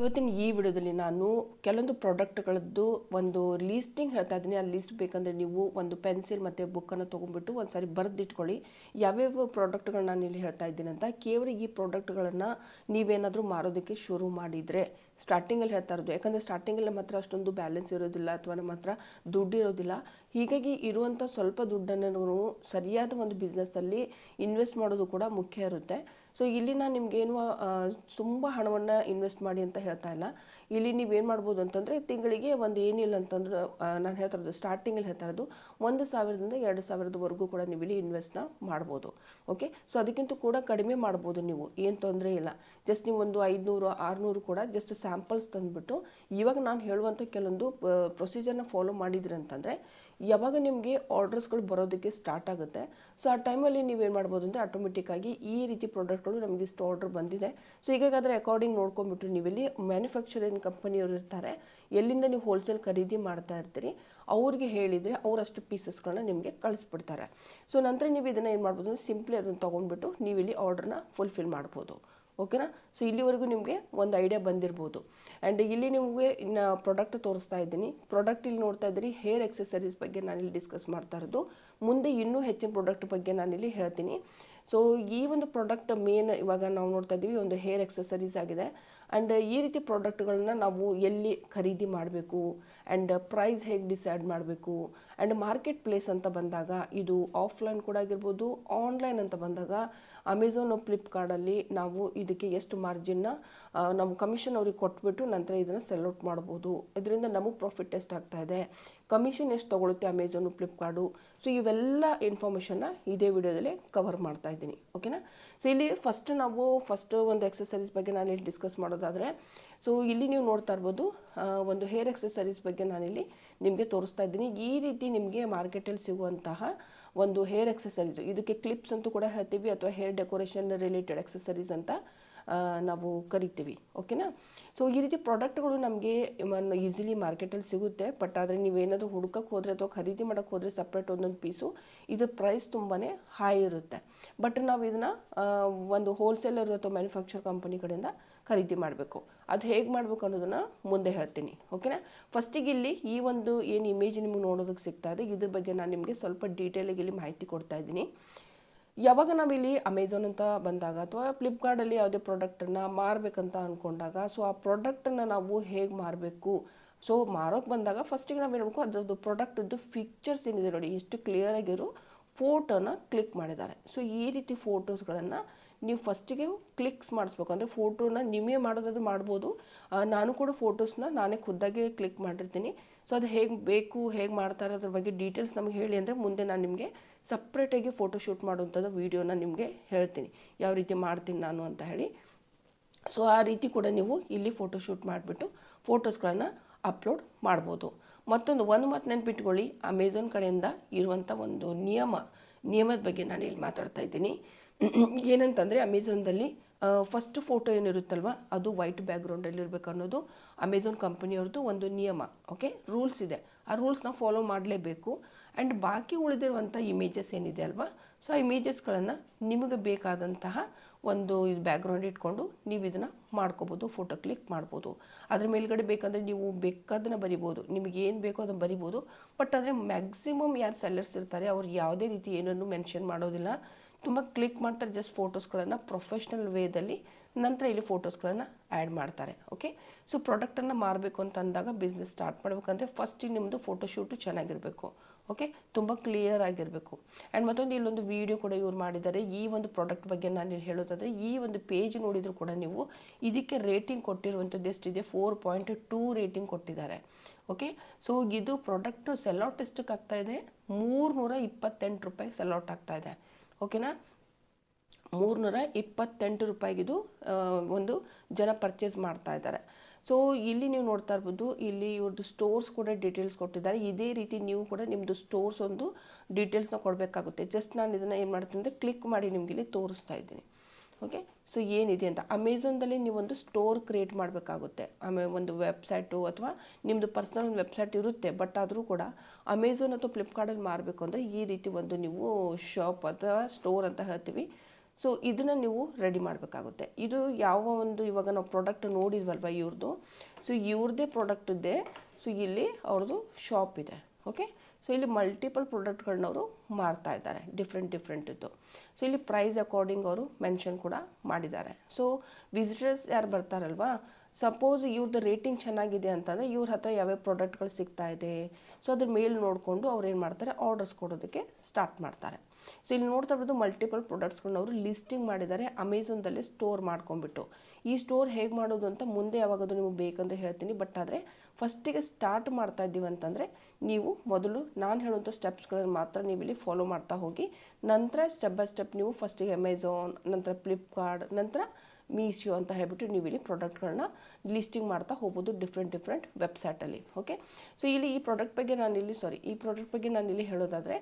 ಇವತ್ತಿನ ಈ ವಿಡಿಯೋದಲ್ಲಿ ನಾನು ಕೆಲವೊಂದು ಪ್ರಾಡಕ್ಟ್ಗಳದ್ದು ಒಂದು ಲೀಸ್ಟಿಂಗ್ ಹೇಳ್ತಾ ಇದ್ದೀನಿ. ಆ ಲೀಸ್ಟ್ ಬೇಕಂದರೆ ನೀವು ಒಂದು ಪೆನ್ಸಿಲ್ ಮತ್ತು ಬುಕ್ಕನ್ನು ತೊಗೊಂಡ್ಬಿಟ್ಟು ಒಂದು ಸಾರಿ ಬರೆದಿಟ್ಕೊಳ್ಳಿ. ಯಾವ್ಯಾವ ಪ್ರಾಡಕ್ಟ್ಗಳನ್ನ ನಾನು ಇಲ್ಲಿ ಹೇಳ್ತಾ ಇದ್ದೀನಿ ಅಂತ. ಕೇವಲ ಈ ಪ್ರಾಡಕ್ಟ್ಗಳನ್ನು ನೀವೇನಾದರೂ ಮಾರೋದಕ್ಕೆ ಶುರು ಮಾಡಿದರೆ, ಸ್ಟಾರ್ಟಿಂಗಲ್ಲಿ ಹೇಳ್ತಾ ಇರೋದು, ಯಾಕಂದರೆ ಸ್ಟಾರ್ಟಿಂಗಲ್ಲಿ ಮಾತ್ರ ಅಷ್ಟೊಂದು ಬ್ಯಾಲೆನ್ಸ್ ಇರೋದಿಲ್ಲ ಅಥವಾ ನಮ್ಮ ಹತ್ರ ದುಡ್ಡು ಇರೋದಿಲ್ಲ. ಹೀಗಾಗಿ ಇರುವಂಥ ಸ್ವಲ್ಪ ದುಡ್ಡನ್ನು ಸರಿಯಾದ ಒಂದು ಬಿಸ್ನೆಸ್ಸಲ್ಲಿ ಇನ್ವೆಸ್ಟ್ ಮಾಡೋದು ಕೂಡ ಮುಖ್ಯ ಇರುತ್ತೆ. ಸೊ ಇಲ್ಲಿ ನಾನು ನಿಮ್ಗೇನು ತುಂಬ ಹಣವನ್ನು ಇನ್ವೆಸ್ಟ್ ಮಾಡಿ ಅಂತ ಹೇಳ್ತಾ ಇಲ್ಲ. ಇಲ್ಲಿ ನೀವೇನು ಮಾಡ್ಬೋದು ಅಂತಂದರೆ, ತಿಂಗಳಿಗೆ ಒಂದು ಏನಿಲ್ಲ ಅಂತಂದ್ರೆ ನಾನು ಹೇಳ್ತಾ ಇರೋದು ಸ್ಟಾರ್ಟಿಂಗಲ್ಲಿ ಹೇಳ್ತಾ ಇರೋದು ಒಂದು ಸಾವಿರದಿಂದ ಎರಡು ಸಾವಿರದವರೆಗೂ ಕೂಡ ನೀವು ಇಲ್ಲಿ ಇನ್ವೆಸ್ಟ್ನ ಮಾಡ್ಬೋದು. ಓಕೆ ಸೊ ಅದಕ್ಕಿಂತ ಕೂಡ ಕಡಿಮೆ ಮಾಡ್ಬೋದು ನೀವು. ಏನು ತೊಂದರೆ ಇಲ್ಲ. ಜಸ್ಟ್ ನೀವು ಒಂದು ಐದುನೂರು, ಆರುನೂರು ಕೂಡ ಜಸ್ಟ್ ಸ್ಯಾಂಪಲ್ಸ್ ತಂದುಬಿಟ್ಟು, ಇವಾಗ ನಾನು ಹೇಳುವಂಥ ಕೆಲವೊಂದು ಪ್ರೊಸೀಜರ್ನ ಫಾಲೋ ಮಾಡಿದ್ರಿ ಅಂತಂದರೆ ಯಾವಾಗ ನಿಮಗೆ ಆರ್ಡರ್ಸ್ಗಳು ಬರೋದಕ್ಕೆ ಸ್ಟಾರ್ಟ್ ಆಗುತ್ತೆ. ಸೊ ಆ ಟೈಮಲ್ಲಿ ನೀವೇನು ಮಾಡ್ಬೋದು ಅಂದರೆ ಆಟೋಮೆಟಿಕ್ಕಾಗಿ ಈ ರೀತಿ ಪ್ರಾಡಕ್ಟ್ಗಳು ನಮಗೆ ಇಷ್ಟು ಆರ್ಡರ್ ಬಂದಿದೆ. ಸೊ ಈಗಾಗಾದರೆ ಅಕಾರ್ಡಿಂಗ್ ನೋಡ್ಕೊಂಡ್ಬಿಟ್ಟು ನೀವಿಲ್ಲಿ ಮ್ಯಾನುಫ್ಯಾಕ್ಚರಿಂಗ್ ಕಂಪನಿಯವರು ಇರ್ತಾರೆ. ಎಲ್ಲಿಂದ ನೀವು ಹೋಲ್ಸೇಲ್ ಖರೀದಿ ಮಾಡ್ತಾ ಇರ್ತೀರಿ, ಅವ್ರಿಗೆ ಹೇಳಿದರೆ ಅವರಷ್ಟು ಪೀಸಸ್ಗಳನ್ನ ನಿಮಗೆ ಕಳಿಸ್ಬಿಡ್ತಾರೆ. ಸೊ ನಂತರ ನೀವು ಇದನ್ನು ಏನು ಮಾಡ್ಬೋದು ಅಂದರೆ ಸಿಂಪ್ಲಿ ಅದನ್ನು ತೊಗೊಂಡ್ಬಿಟ್ಟು ನೀವು ಇಲ್ಲಿ ಆರ್ಡ್ರನ್ನ ಫುಲ್ಫಿಲ್ ಮಾಡ್ಬೋದು. ಓಕೆನಾ? ಸೊ ಇಲ್ಲಿವರೆಗೂ ನಿಮಗೆ ಒಂದು ಐಡಿಯಾ ಬಂದಿರ್ಬೋದು. ಆ್ಯಂಡ್ ಇಲ್ಲಿ ನಿಮಗೆ ಇನ್ನು ಪ್ರಾಡಕ್ಟ್ ತೋರಿಸ್ತಾ ಇದ್ದೀನಿ. ಪ್ರಾಡಕ್ಟ್ ಇಲ್ಲಿ ನೋಡ್ತಾ ಇದ್ದೀರಿ ಹೇರ್ ಎಕ್ಸಸರೀಸ್ ಬಗ್ಗೆ ನಾನಿಲ್ಲಿ ಡಿಸ್ಕಸ್ ಮಾಡ್ತಾ ಇರೋದು. ಮುಂದೆ ಇನ್ನೂ ಹೆಚ್ಚಿನ ಪ್ರಾಡಕ್ಟ್ ಬಗ್ಗೆ ನಾನಿಲ್ಲಿ ಹೇಳ್ತೀನಿ. ಸೊ ಈ ಒಂದು ಪ್ರಾಡಕ್ಟ್ ಮೇನ್ ಇವಾಗ ನಾವು ನೋಡ್ತಾ ಇದ್ದೀವಿ, ಒಂದು ಹೇರ್ ಎಕ್ಸಸರೀಸ್ ಆಗಿದೆ. ಆ್ಯಂಡ್ ಈ ರೀತಿ ಪ್ರಾಡಕ್ಟ್ಗಳನ್ನ ನಾವು ಎಲ್ಲಿ ಖರೀದಿ ಮಾಡಬೇಕು? ಆ್ಯಂಡ್ ಪ್ರೈಸ್ ಹೇಗೆ ಡಿಸೈಡ್ ಮಾಡಬೇಕು? ಆ್ಯಂಡ್ ಮಾರ್ಕೆಟ್ ಪ್ಲೇಸ್ ಅಂತ ಬಂದಾಗ, ಇದು ಆಫ್ಲೈನ್ ಕೂಡ ಆಗಿರ್ಬೋದು ಆನ್ಲೈನ್ ಅಂತ ಬಂದಾಗ ಅಮೆಝಾನ್ ಫ್ಲಿಪ್ಕಾರ್ಟಲ್ಲಿ ನಾವು ಇದಕ್ಕೆ ಎಷ್ಟು ಮಾರ್ಜಿನ್ನ ನಮ್ಮ ಕಮಿಷನ್ ಅವ್ರಿಗೆ ಕೊಟ್ಬಿಟ್ಟು ನಂತರ ಇದನ್ನು ಸೆಲ್ ಔಟ್ ಮಾಡ್ಬೋದು. ಇದರಿಂದ ನಮಗೆ ಪ್ರಾಫಿಟ್ ಎಷ್ಟು ಆಗ್ತಾ ಇದೆ. ಕಮಿಷನ್ ಎಷ್ಟು ತೊಗೊಳುತ್ತೆ ಅಮೆಝಾನು ಫ್ಲಿಪ್ಕಾರ್ಟು ಸೊ ಇವೆಲ್ಲ ಇನ್ಫಾರ್ಮೇಷನ್ನ ಇದೇ ವಿಡಿಯೋದಲ್ಲಿ ಕವರ್ ಮಾಡ್ತಾ ಇದ್ದೀನಿ. ಓಕೆನಾ ಸೊ ಇಲ್ಲಿ ಫಸ್ಟ್ ನಾವು ಫಸ್ಟ್ ಒಂದು ಎಕ್ಸಸರೀಸ್ ಬಗ್ಗೆ ನಾನು ಇಲ್ಲಿ ಡಿಸ್ಕಸ್ ಮಾಡೋದಾದರೆ ಸೊ ಇಲ್ಲಿ ನೀವು ನೋಡ್ತಾ ಇರ್ಬೋದು ಒಂದು ಹೇರ್ ಎಕ್ಸಸರೀಸ್ ಬಗ್ಗೆ ನಾನಿಲ್ಲಿ ನಿಮಗೆ ತೋರಿಸ್ತಾ ಇದ್ದೀನಿ. ಈ ರೀತಿ ನಿಮಗೆ ಮಾರ್ಕೆಟಲ್ಲಿ ಸಿಗುವಂತಹ ಒಂದು ಹೇರ್ ಎಕ್ಸಸರೀಸ್ ಇದಕ್ಕೆ ಕ್ಲಿಪ್ಸ್ ಅಂತೂ ಕೂಡ ಹೇಳ್ತೀವಿ, ಅಥವಾ ಹೇರ್ ಡೆಕೋರೇಷನ್ ರಿಲೇಟೆಡ್ ಎಕ್ಸಸರೀಸ್ ಅಂತ ನಾವು ಕರಿತೀವಿ ಓಕೆನಾ ಸೊ ಈ ರೀತಿ ಪ್ರಾಡಕ್ಟ್ಗಳು ನಮಗೆ ಈಸಿಲಿ ಮಾರ್ಕೆಟಲ್ಲಿ ಸಿಗುತ್ತೆ ಬಟ್ ಆದರೆ ನೀವೇನಾದರೂ ಹುಡುಕಕ್ಕೆ ಹೋದರೆ ಅಥವಾ ಖರೀದಿ ಮಾಡೋಕ್ಕೆ ಹೋದರೆ ಸಪ್ರೇಟ್ ಒಂದೊಂದು ಪೀಸು ಇದ್ರ ಪ್ರೈಸ್ ತುಂಬಾ ಹೈ ಇರುತ್ತೆ. ಬಟ್ ನಾವು ಇದನ್ನು ಒಂದು ಹೋಲ್ಸೇಲರ್ ಅಥವಾ ಮ್ಯಾನುಫ್ಯಾಕ್ಚರ್ ಕಂಪನಿ ಕಡೆಯಿಂದ ಖರೀದಿ ಮಾಡಬೇಕು. ಅದು ಹೇಗೆ ಮಾಡಬೇಕು ಅನ್ನೋದನ್ನು ಮುಂದೆ ಹೇಳ್ತೀನಿ. ಓಕೆನಾ ಫಸ್ಟಿಗೆ ಇಲ್ಲಿ ಈ ಒಂದು ಏನು ಇಮೇಜ್ ನಿಮಗೆ ನೋಡೋದಕ್ಕೆ ಸಿಗ್ತಾ ಇದೆ, ಇದ್ರ ಬಗ್ಗೆ ನಾನು ನಿಮಗೆ ಸ್ವಲ್ಪ ಡೀಟೇಲಾಗಿ ಇಲ್ಲಿ ಮಾಹಿತಿ ಕೊಡ್ತಾ ಇದ್ದೀನಿ. ಯಾವಾಗ ನಾವಿಲ್ಲಿ ಅಮೆಝಾನ್ ಅಂತ ಬಂದಾಗ ಅಥವಾ ಫ್ಲಿಪ್ಕಾರ್ಟಲ್ಲಿ ಯಾವುದೇ ಪ್ರಾಡಕ್ಟನ್ನು ಮಾರಬೇಕಂತ ಅಂದ್ಕೊಂಡಾಗ ಸೊ ಆ ಪ್ರಾಡಕ್ಟನ್ನು ನಾವು ಹೇಗೆ ಮಾರಬೇಕು? ಸೊ ಮಾರೋಕ್ಕೆ ಬಂದಾಗ ಫಸ್ಟಿಗೆ ನಾವು ಹೇಳ್ಬೇಕು ಅದರದ್ದು ಪ್ರಾಡಕ್ಟದ್ದು ಫೀಚರ್ಸ್ ಏನಿದೆ ನೋಡಿ, ಎಷ್ಟು ಕ್ಲಿಯರ್ ಆಗಿರೋ ಫೋಟೋನ ಕ್ಲಿಕ್ ಮಾಡಿದ್ದಾರೆ. ಸೊ ಈ ರೀತಿ ಫೋಟೋಸ್ಗಳನ್ನು ನೀವು ಫಸ್ಟಿಗೆ ಕ್ಲಿಕ್ಸ್ ಮಾಡಿಸ್ಬೇಕು. ಅಂದರೆ ಫೋಟೋನ ನಿಮೇ ಮಾಡೋದಾದ್ರೂ ಮಾಡ್ಬೋದು. ನಾನು ಕೂಡ ಫೋಟೋಸ್ನ ನಾನೇ ಖುದ್ದಾಗೆ ಕ್ಲಿಕ್ ಮಾಡಿರ್ತೀನಿ. ಸೊ, ಅದು ಹೇಗೆ ಬೇಕು, ಹೇಗೆ ಮಾಡ್ತಾರೆ ಅದ್ರ ಬಗ್ಗೆ ಡೀಟೇಲ್ಸ್ ನಮಗೆ ಹೇಳಿ ಅಂದರೆ ಮುಂದೆ ನಾನು ನಿಮಗೆ ಸಪ್ರೇಟಾಗಿ ಫೋಟೋ ಶೂಟ್ ಮಾಡುವಂಥದ್ದು ವೀಡಿಯೋನ ನಿಮಗೆ ಹೇಳ್ತೀನಿ. ಯಾವ ರೀತಿ ಮಾಡ್ತೀನಿ ನಾನು ಅಂತ ಹೇಳಿ. ಸೊ, ಆ ರೀತಿ ಕೂಡ ನೀವು ಇಲ್ಲಿ ಫೋಟೋ ಶೂಟ್ ಮಾಡಿಬಿಟ್ಟು ಫೋಟೋಸ್ಗಳನ್ನು ಅಪ್ಲೋಡ್ ಮಾಡ್ಬೋದು. ಮತ್ತೊಂದು, ಒಂದು ಮತ್ತು ನೆನ್ಪಿಟ್ಕೊಳ್ಳಿ. ಅಮೆಝಾನ್ ಕಡೆಯಿಂದ ಇರುವಂಥ ಒಂದು ನಿಯಮ, ನಿಯಮದ ಬಗ್ಗೆ ನಾನು ಇಲ್ಲಿ ಮಾತಾಡ್ತಾ ಇದ್ದೀನಿ. ಏನಂತಂದರೆ ಅಮೆಝಾನ್ದಲ್ಲಿ ಫಸ್ಟ್ ಫೋಟೋ ಏನಿರುತ್ತಲ್ವ, ಅದು ವೈಟ್ ಬ್ಯಾಕ್ಗ್ರೌಂಡಲ್ಲಿ ಇರಬೇಕು ಅನ್ನೋದು ಅಮೆಝಾನ್ ಕಂಪನಿಯವ್ರದ್ದು ಒಂದು ನಿಯಮ ಓಕೆ ರೂಲ್ಸ್ ಇದೆ. ಆ ರೂಲ್ಸ್ನ ಫಾಲೋ ಮಾಡಲೇಬೇಕು. ಆ್ಯಂಡ್ ಬಾಕಿ ಉಳಿದಿರುವಂಥ ಇಮೇಜಸ್ ಏನಿದೆ ಅಲ್ವಾ ಸೊ ಆ ಇಮೇಜಸ್ಗಳನ್ನು ನಿಮಗೆ ಬೇಕಾದಂತಹ ಒಂದು ಇದು ಬ್ಯಾಕ್ಗ್ರೌಂಡ್ ಇಟ್ಕೊಂಡು ನೀವು ಇದನ್ನು ಮಾಡ್ಕೋಬೋದು ಫೋಟೋ ಕ್ಲಿಕ್ ಮಾಡ್ಬೋದು. ಅದ್ರ ಮೇಲ್ಗಡೆ ಬೇಕಂದರೆ ನೀವು ಬೇಕಾದನ್ನ ಬರಿಬೋದು. ನಿಮಗೆ ಏನು ಬೇಕೋ ಅದನ್ನು ಬರಿಬೋದು. ಬಟ್ ಆದರೆ ಮ್ಯಾಕ್ಸಿಮಮ್ ಯಾರು ಸೆಲ್ಲರ್ಸ್ ಇರ್ತಾರೆ, ಅವ್ರು ಯಾವುದೇ ರೀತಿ ಏನನ್ನು ಮೆನ್ಷನ್ ಮಾಡೋದಿಲ್ಲ. ತುಂಬ ಕ್ಲಿಕ್ ಮಾಡ್ತಾರೆ ಜಸ್ಟ್ ಫೋಟೋಸ್ಗಳನ್ನು ಪ್ರೊಫೆಷ್ನಲ್ ವೇದಲ್ಲಿ ನಂತರ ಇಲ್ಲಿ ಫೋಟೋಸ್ಗಳನ್ನು ಆ್ಯಡ್ ಮಾಡ್ತಾರೆ ಓಕೆ ಸೊ ಪ್ರಾಡಕ್ಟನ್ನು ಮಾರಬೇಕು ಅಂತ ಅಂದಾಗ ಬಿಸ್ನೆಸ್ ಸ್ಟಾರ್ಟ್ ಮಾಡಬೇಕಂದ್ರೆ ಫಸ್ಟ್ ನಿಮ್ಮದು ಫೋಟೋಶೂಟು ಚೆನ್ನಾಗಿರಬೇಕು ಓಕೆ ತುಂಬ ಕ್ಲಿಯರ್ ಆಗಿರಬೇಕು. ಆ್ಯಂಡ್ ಮತ್ತೊಂದು ಇಲ್ಲೊಂದು ವೀಡಿಯೋ ಕೂಡ ಇವ್ರು ಮಾಡಿದ್ದಾರೆ. ಈ ಒಂದು ಪ್ರಾಡಕ್ಟ್ ಬಗ್ಗೆ ನಾನು ಇಲ್ಲಿ ಹೇಳೋದಾದರೆ ಈ ಒಂದು ಪೇಜ್ ನೋಡಿದರೂ ಕೂಡ ನೀವು ಇದಕ್ಕೆ ರೇಟಿಂಗ್ ಕೊಟ್ಟಿರುವಂಥದ್ದು ಎಷ್ಟಿದೆ? ಫೋರ್ ಪಾಯಿಂಟ್ ಟೂ ರೇಟಿಂಗ್ ಕೊಟ್ಟಿದ್ದಾರೆ ಓಕೆ ಸೊ ಇದು ಪ್ರಾಡಕ್ಟು ಸೆಲ್ಔಟ್ ಎಷ್ಟಕ್ಕೆ ಆಗ್ತಾಯಿದೆ ಮೂರುನೂರ ಇಪ್ಪತ್ತೆಂಟು ರೂಪಾಯಿ ಸೆಲ್ಔಟ್ ಆಗ್ತಾಯಿದೆ ಓಕೆನಾ? ಮೂರುನೂರ ಇಪ್ಪತ್ತೆಂಟು ರೂಪಾಯಿಗಿದು ಒಂದು ಜನ ಪರ್ಚೇಸ್ ಮಾಡ್ತಾ ಇದ್ದಾರೆ. ಸೊ ಇಲ್ಲಿ ನೀವು ನೋಡ್ತಾ ಇರ್ಬೋದು, ಇಲ್ಲಿ ಇವ್ರದ್ದು ಸ್ಟೋರ್ಸ್ ಕೂಡ ಡೀಟೇಲ್ಸ್ ಕೊಟ್ಟಿದ್ದಾರೆ. ಇದೇ ರೀತಿ ನೀವು ಕೂಡ ನಿಮ್ಮದು ಸ್ಟೋರ್ಸ್ ಒಂದು ಡೀಟೇಲ್ಸ್ನ ಕೊಡಬೇಕಾಗುತ್ತೆ. ಜಸ್ಟ್ ನಾನು ಇದನ್ನು ಏನು ಮಾಡ್ತೀನಿ ಅಂದರೆ ಕ್ಲಿಕ್ ಮಾಡಿ ನಿಮಗೆ ಇಲ್ಲಿ ತೋರಿಸ್ತಾ ಇದ್ದೀನಿ. ಓಕೆ ಸೊ ಏನಿದೆ ಅಂತ? ಅಮೆಝಾನ್ದಲ್ಲಿ ನೀವೊಂದು ಸ್ಟೋರ್ ಕ್ರಿಯೇಟ್ ಮಾಡಬೇಕಾಗುತ್ತೆ. ಆಮೇಲೆ ಒಂದು ವೆಬ್ಸೈಟು ಅಥವಾ ನಿಮ್ಮದು ಪರ್ಸ್ನಲ್ ವೆಬ್ಸೈಟ್ ಇರುತ್ತೆ ಬಟ್ ಆದರೂ ಕೂಡ ಅಮೆಝಾನ್ ಅಥವಾ ಫ್ಲಿಪ್ಕಾರ್ಟಲ್ಲಿ ಮಾರಬೇಕು ಅಂದರೆ ಈ ರೀತಿ ಒಂದು ನೀವು ಶಾಪ್ ಅಥವಾ ಸ್ಟೋರ್ ಅಂತ ಹೇಳ್ತೀವಿ. ಸೊ ಇದನ್ನು ನೀವು ರೆಡಿ ಮಾಡಬೇಕಾಗುತ್ತೆ. ಇದು ಯಾವ ಒಂದು ಇವಾಗ ನಾವು ಪ್ರಾಡಕ್ಟ್ ನೋಡಿದ್ವಲ್ವ ಇವ್ರದ್ದು ಸೊ ಇವ್ರದ್ದೇ ಪ್ರಾಡಕ್ಟ್ ಇದೆ. ಸೊ ಇಲ್ಲಿ ಅವ್ರದ್ದು ಶಾಪ್ ಇದೆ. ಓಕೆ ಸೊ ಇಲ್ಲಿ ಮಲ್ಟಿಪಲ್ ಪ್ರಾಡಕ್ಟ್ಗಳನ್ನ ಅವರು ಮಾರ್ತಾ ಇದ್ದಾರೆ. ಡಿಫ್ರೆಂಟ್ ಡಿಫ್ರೆಂಟಿದ್ದು ಸೊ ಇಲ್ಲಿ ಪ್ರೈಸ್ ಅಕಾರ್ಡಿಂಗ್ ಅವರು ಮೆನ್ಷನ್ ಕೂಡ ಮಾಡಿದ್ದಾರೆ. ಸೊ ವಿಸಿಟರ್ಸ್ ಯಾರು ಬರ್ತಾರಲ್ವಾ? ಸಪೋಸ್ ಇವ್ರದ್ದು ರೇಟಿಂಗ್ ಚೆನ್ನಾಗಿದೆ ಅಂತಂದರೆ ಇವ್ರ ಹತ್ರ ಯಾವ್ಯಾವ ಪ್ರಾಡಕ್ಟ್ಗಳು ಸಿಗ್ತಾ ಇದೆ. ಸೊ ಅದ್ರ ಮೇಲೆ ನೋಡಿಕೊಂಡು ಅವ್ರು ಏನು ಮಾಡ್ತಾರೆ? ಆರ್ಡರ್ಸ್ ಕೊಡೋದಕ್ಕೆ ಸ್ಟಾರ್ಟ್ ಮಾಡ್ತಾರೆ. ಸೊ ಇಲ್ಲಿ ನೋಡ್ತಾ ಇರೋದು ಮಲ್ಟಿಪಲ್ ಪ್ರಾಡಕ್ಟ್ಸ್ಗಳನ್ನ ಅವರು ಲಿಸ್ಟಿಂಗ್ ಮಾಡಿದ್ದಾರೆ ಅಮೆಝಾನ್ದಲ್ಲಿ ಸ್ಟೋರ್ ಮಾಡ್ಕೊಂಡ್ಬಿಟ್ಟು. ಈ ಸ್ಟೋರ್ ಹೇಗೆ ಮಾಡೋದು ಅಂತ ಮುಂದೆ ಯಾವಾಗಾದ್ರೂ ನಿಮಗೆ ಬೇಕಂದ್ರೆ ಹೇಳ್ತೀನಿ. ಬಟ್ ಆದರೆ ಫಸ್ಟಿಗೆ ಸ್ಟಾರ್ಟ್ ಮಾಡ್ತಾ ಇದ್ದೀವಿ ಅಂತಂದರೆ ನೀವು ಮೊದಲು ನಾನು ಹೇಳುವಂಥ ಸ್ಟೆಪ್ಸ್ಗಳನ್ನು ಮಾತ್ರ ನೀವು ಇಲ್ಲಿ ಫಾಲೋ ಮಾಡ್ತಾ ಹೋಗಿ, ನಂತರ ಸ್ಟೆಪ್ ಬೈ ಸ್ಟೆಪ್ ನೀವು ಫಸ್ಟಿಗೆ ಅಮೆಝಾನ್ ನಂತರ ಫ್ಲಿಪ್ಕಾರ್ಟ್ ನಂತರ ಮೀಶೋ ಅಂತ ಹೇಳ್ಬಿಟ್ಟು ನೀವು ಇಲ್ಲಿ ಪ್ರಾಡಕ್ಟ್ಗಳನ್ನ ಲಿಸ್ಟಿಂಗ್ ಮಾಡ್ತಾ ಹೋಗ್ಬೋದು ಡಿಫ್ರೆಂಟ್ ಡಿಫ್ರೆಂಟ್ ವೆಬ್ಸೈಟಲ್ಲಿ ಓಕೆ ಸೊ ಇಲ್ಲಿ ಈ ಪ್ರಾಡಕ್ಟ್ ಬಗ್ಗೆ ನಾನು ಇಲ್ಲಿ ಸಾರಿ ಈ ಪ್ರಾಡಕ್ಟ್ ಬಗ್ಗೆ ನಾನು ಇಲ್ಲಿ ಹೇಳೋದಾದರೆ